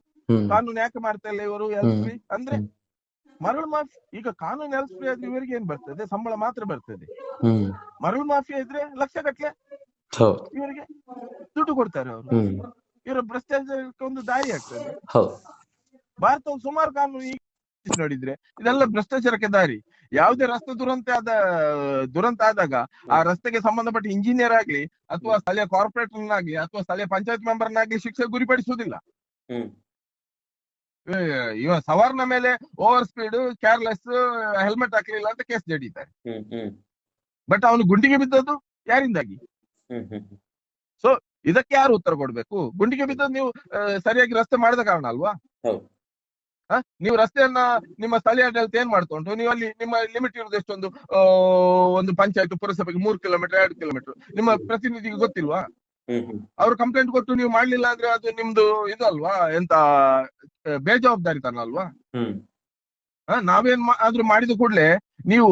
ಕಾನೂನು ಯಾಕೆ ಮಾಡ್ತಾ ಇಲ್ಲ ಇವರು? ಫ್ರೀ ಅಂದ್ರೆ ಮರಳು ಮಾಫಿ ಈಗ ಕಾನೂನು ಫ್ರೀ ಆದ್ರೆ ಇವರಿಗೆ ಏನ್ ಬರ್ತದೆ? ಸಂಬಳ ಮಾತ್ರ ಬರ್ತದೆ. ಮರಳು ಮಾಫಿಯಾ ಇದ್ರೆ ಲಕ್ಷ ಗಟ್ಲೆ ಇವರಿಗೆ ದುಡ್ಡು ಕೊಡ್ತಾರೆ ಅವರು. ಇವರ ಭ್ರಷ್ಟಾಚಾರಕ್ಕೆ ಒಂದು ದಾರಿ ಆಗ್ತದೆ. ಭಾರತವು ಸುಮಾರು ಕಾನೂನು ಈಗ ನೋಡಿದ್ರೆ ಇದೆಲ್ಲ ಭ್ರಷ್ಟಾಚಾರಕ್ಕೆ ದಾರಿ. ಯಾವುದೇ ರಸ್ತೆ ದುರಂತ ಆದ ದುರಂತ ಆದಾಗ ಆ ರಸ್ತೆಗೆ ಸಂಬಂಧಪಟ್ಟ ಇಂಜಿನಿಯರ್ ಆಗ್ಲಿ ಅಥವಾ ಸ್ಥಳೀಯ ಕಾರ್ಪೊರೇಟರ್ ಆಗ್ಲಿ ಅಥವಾ ಸ್ಥಳೀಯ ಪಂಚಾಯತ್ ಮೆಂಬರ್ನಾಗ್ಲಿ ಶಿಕ್ಷೆ ಗುರಿಪಡಿಸುವುದಿಲ್ಲ. ಇವ ಸವಾರ್ನ ಮೇಲೆ ಓವರ್ ಸ್ಪೀಡ್ ಕೇರ್ಲೆಸ್ ಹೆಲ್ಮೆಟ್ ಹಾಕಲಿಲ್ಲ ಅಂತ ಕೇಸ್ ಜಡೀತಾರೆ. ಬಟ್ ಅವನು ಗುಂಡಿಗೆ ಬಿದ್ದದ್ದು ಯಾರಿಂದಾಗಿ? ಸೊ ಇದಕ್ಕೆ ಯಾರು ಉತ್ತರ ಕೊಡ್ಬೇಕು? ಗುಂಡಿಗೆ ಬಿದ್ದದ್ದು ನೀವು ಸರಿಯಾಗಿ ರಸ್ತೆ ಮಾಡಿದ ಕಾರಣ ಅಲ್ವಾ? ನೀವು ರಸ್ತೆಯನ್ನ ನಿಮ್ಮ ಸ್ಥಳೀಯ ಆಡಳಿತ ಏನ್ ಮಾಡ್ತಾ ಉಂಟು ನೀವು ಅಲ್ಲಿ ನಿಮ್ಮ ಲಿಮಿಟ್ ಇರೋದು ಎಷ್ಟೊಂದು? ಒಂದು ಪಂಚಾಯತ್ ಪುರಸಭೆಗೆ ಮೂರು ಕಿಲೋಮೀಟರ್ ಎರಡು ಕಿಲೋಮೀಟರ್. ನಿಮ್ಮ ಪ್ರತಿನಿಧಿಗೆ ಗೊತ್ತಿಲ್ವಾ? ಅವ್ರು ಕಂಪ್ಲೇಂಟ್ ಕೊಟ್ಟು ನೀವು ಮಾಡ್ಲಿಲ್ಲ ಅಂದ್ರೆ ಅದು ನಿಮ್ದು ಇದು ಅಲ್ವಾ? ಎಂತ ಬೇಜವಾಬ್ದಾರಿತನ ಅಲ್ವಾ? ನಾವೇನ್ ಆದ್ರೂ ಮಾಡಿದ ಕೂಡಲೇ ನೀವು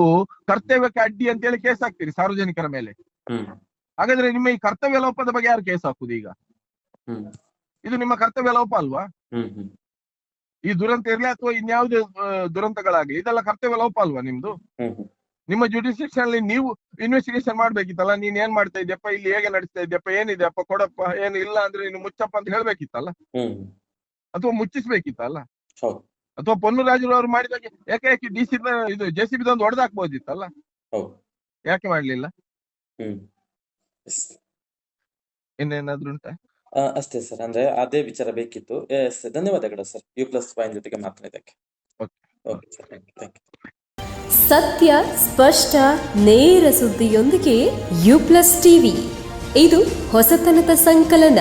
ಕರ್ತವ್ಯಕ್ಕೆ ಅಡ್ಡಿ ಅಂತ ಹೇಳಿ ಕೇಸ್ ಹಾಕ್ತೀರಿ ಸಾರ್ವಜನಿಕರ ಮೇಲೆ. ಹಾಗಾದ್ರೆ ನಿಮ್ಮ ಈ ಕರ್ತವ್ಯ ಲೋಪದ ಬಗ್ಗೆ ಯಾರು ಕೇಸ್ ಹಾಕುದು ಈಗ? ಇದು ನಿಮ್ಮ ಕರ್ತವ್ಯ ಲೋಪ ಅಲ್ವಾ? ಈ ದುರಂತ ಇರ್ಲಿ ಅಥವಾ ಇನ್ಯಾವುದೇ ದುರಂತಗಳಾಗಲಿ ಇದೆಲ್ಲ ಕರ್ತವ್ಯ ಲೋಪ ಅಲ್ವಾ ನಿಮ್ದು? ನಿಮ್ಮ ಜುಡಿಷಿಯಲ್ ಅಲ್ಲಿ ನೀವು ಇನ್ವೆಸ್ಟಿಗೇಷನ್ ಮಾಡ್ಬೇಕಿತ್ತಲ್ಲ ನೀನ್ ಏನ್ ಮಾಡ್ತಾ ಇದ್ಯಪ್ಪ ಇಲ್ಲಿ ಹೇಗೆ ನಡೆಸ್ತಾ ಇದ್ಯಪ್ಪ ಏನಿದೆಯಪ್ಪ ಕೊಡಪ್ಪ ಏನು ಇಲ್ಲ ಅಂದ್ರೆ ನೀನು ಮುಚ್ಚಪ್ಪ ಅಂತ ಹೇಳ್ಬೇಕಿತ್ತಲ್ಲ? ಅಥವಾ ಮುಚ್ಚಿಸ್ಬೇಕಿತ್ತಲ್ಲ? ಅಥವಾ ಪೊನ್ನುರಾಜುಲು ಅವರು ಮಾಡಿದಾಗ ಯಾಕೆ ಯಾಕೆ ಡಿ ಸಿ ಇದು ಜೆ ಸಿ ಬಿದೊಂದು ಹೊಡೆದಾಕ್ಬೋದಿತ್ತಲ್ಲ ಯಾಕೆ ಮಾಡ್ಲಿಲ್ಲ? ಇನ್ನೇನಾದ್ರೂ ಉಂಟಾ? ಆ, ಅಷ್ಟೇ ಸರ್. ಅಂದ್ರೆ ಅದೇ ವಿಚಾರ ಬೇಕಿತ್ತು. ಎಸ್ ಧನ್ಯವಾದಗಳು ಸರ್. ಯು ಪ್ಲಸ್ ವೈನ್ ಜೊತೆಗೆ ಮಾತನಾಡಿದ್ದಕ್ಕೆ. Okay. Okay sir thank you thank you ಸತ್ಯ ಸ್ಪಷ್ಟ ನೇರ ಸುದ್ದಿಯೊಂದಿಗೆ ಯು ಪ್ಲಸ್ ಟಿವಿ ಇದು ಹೊಸತನದ ಸಂಕಲನ.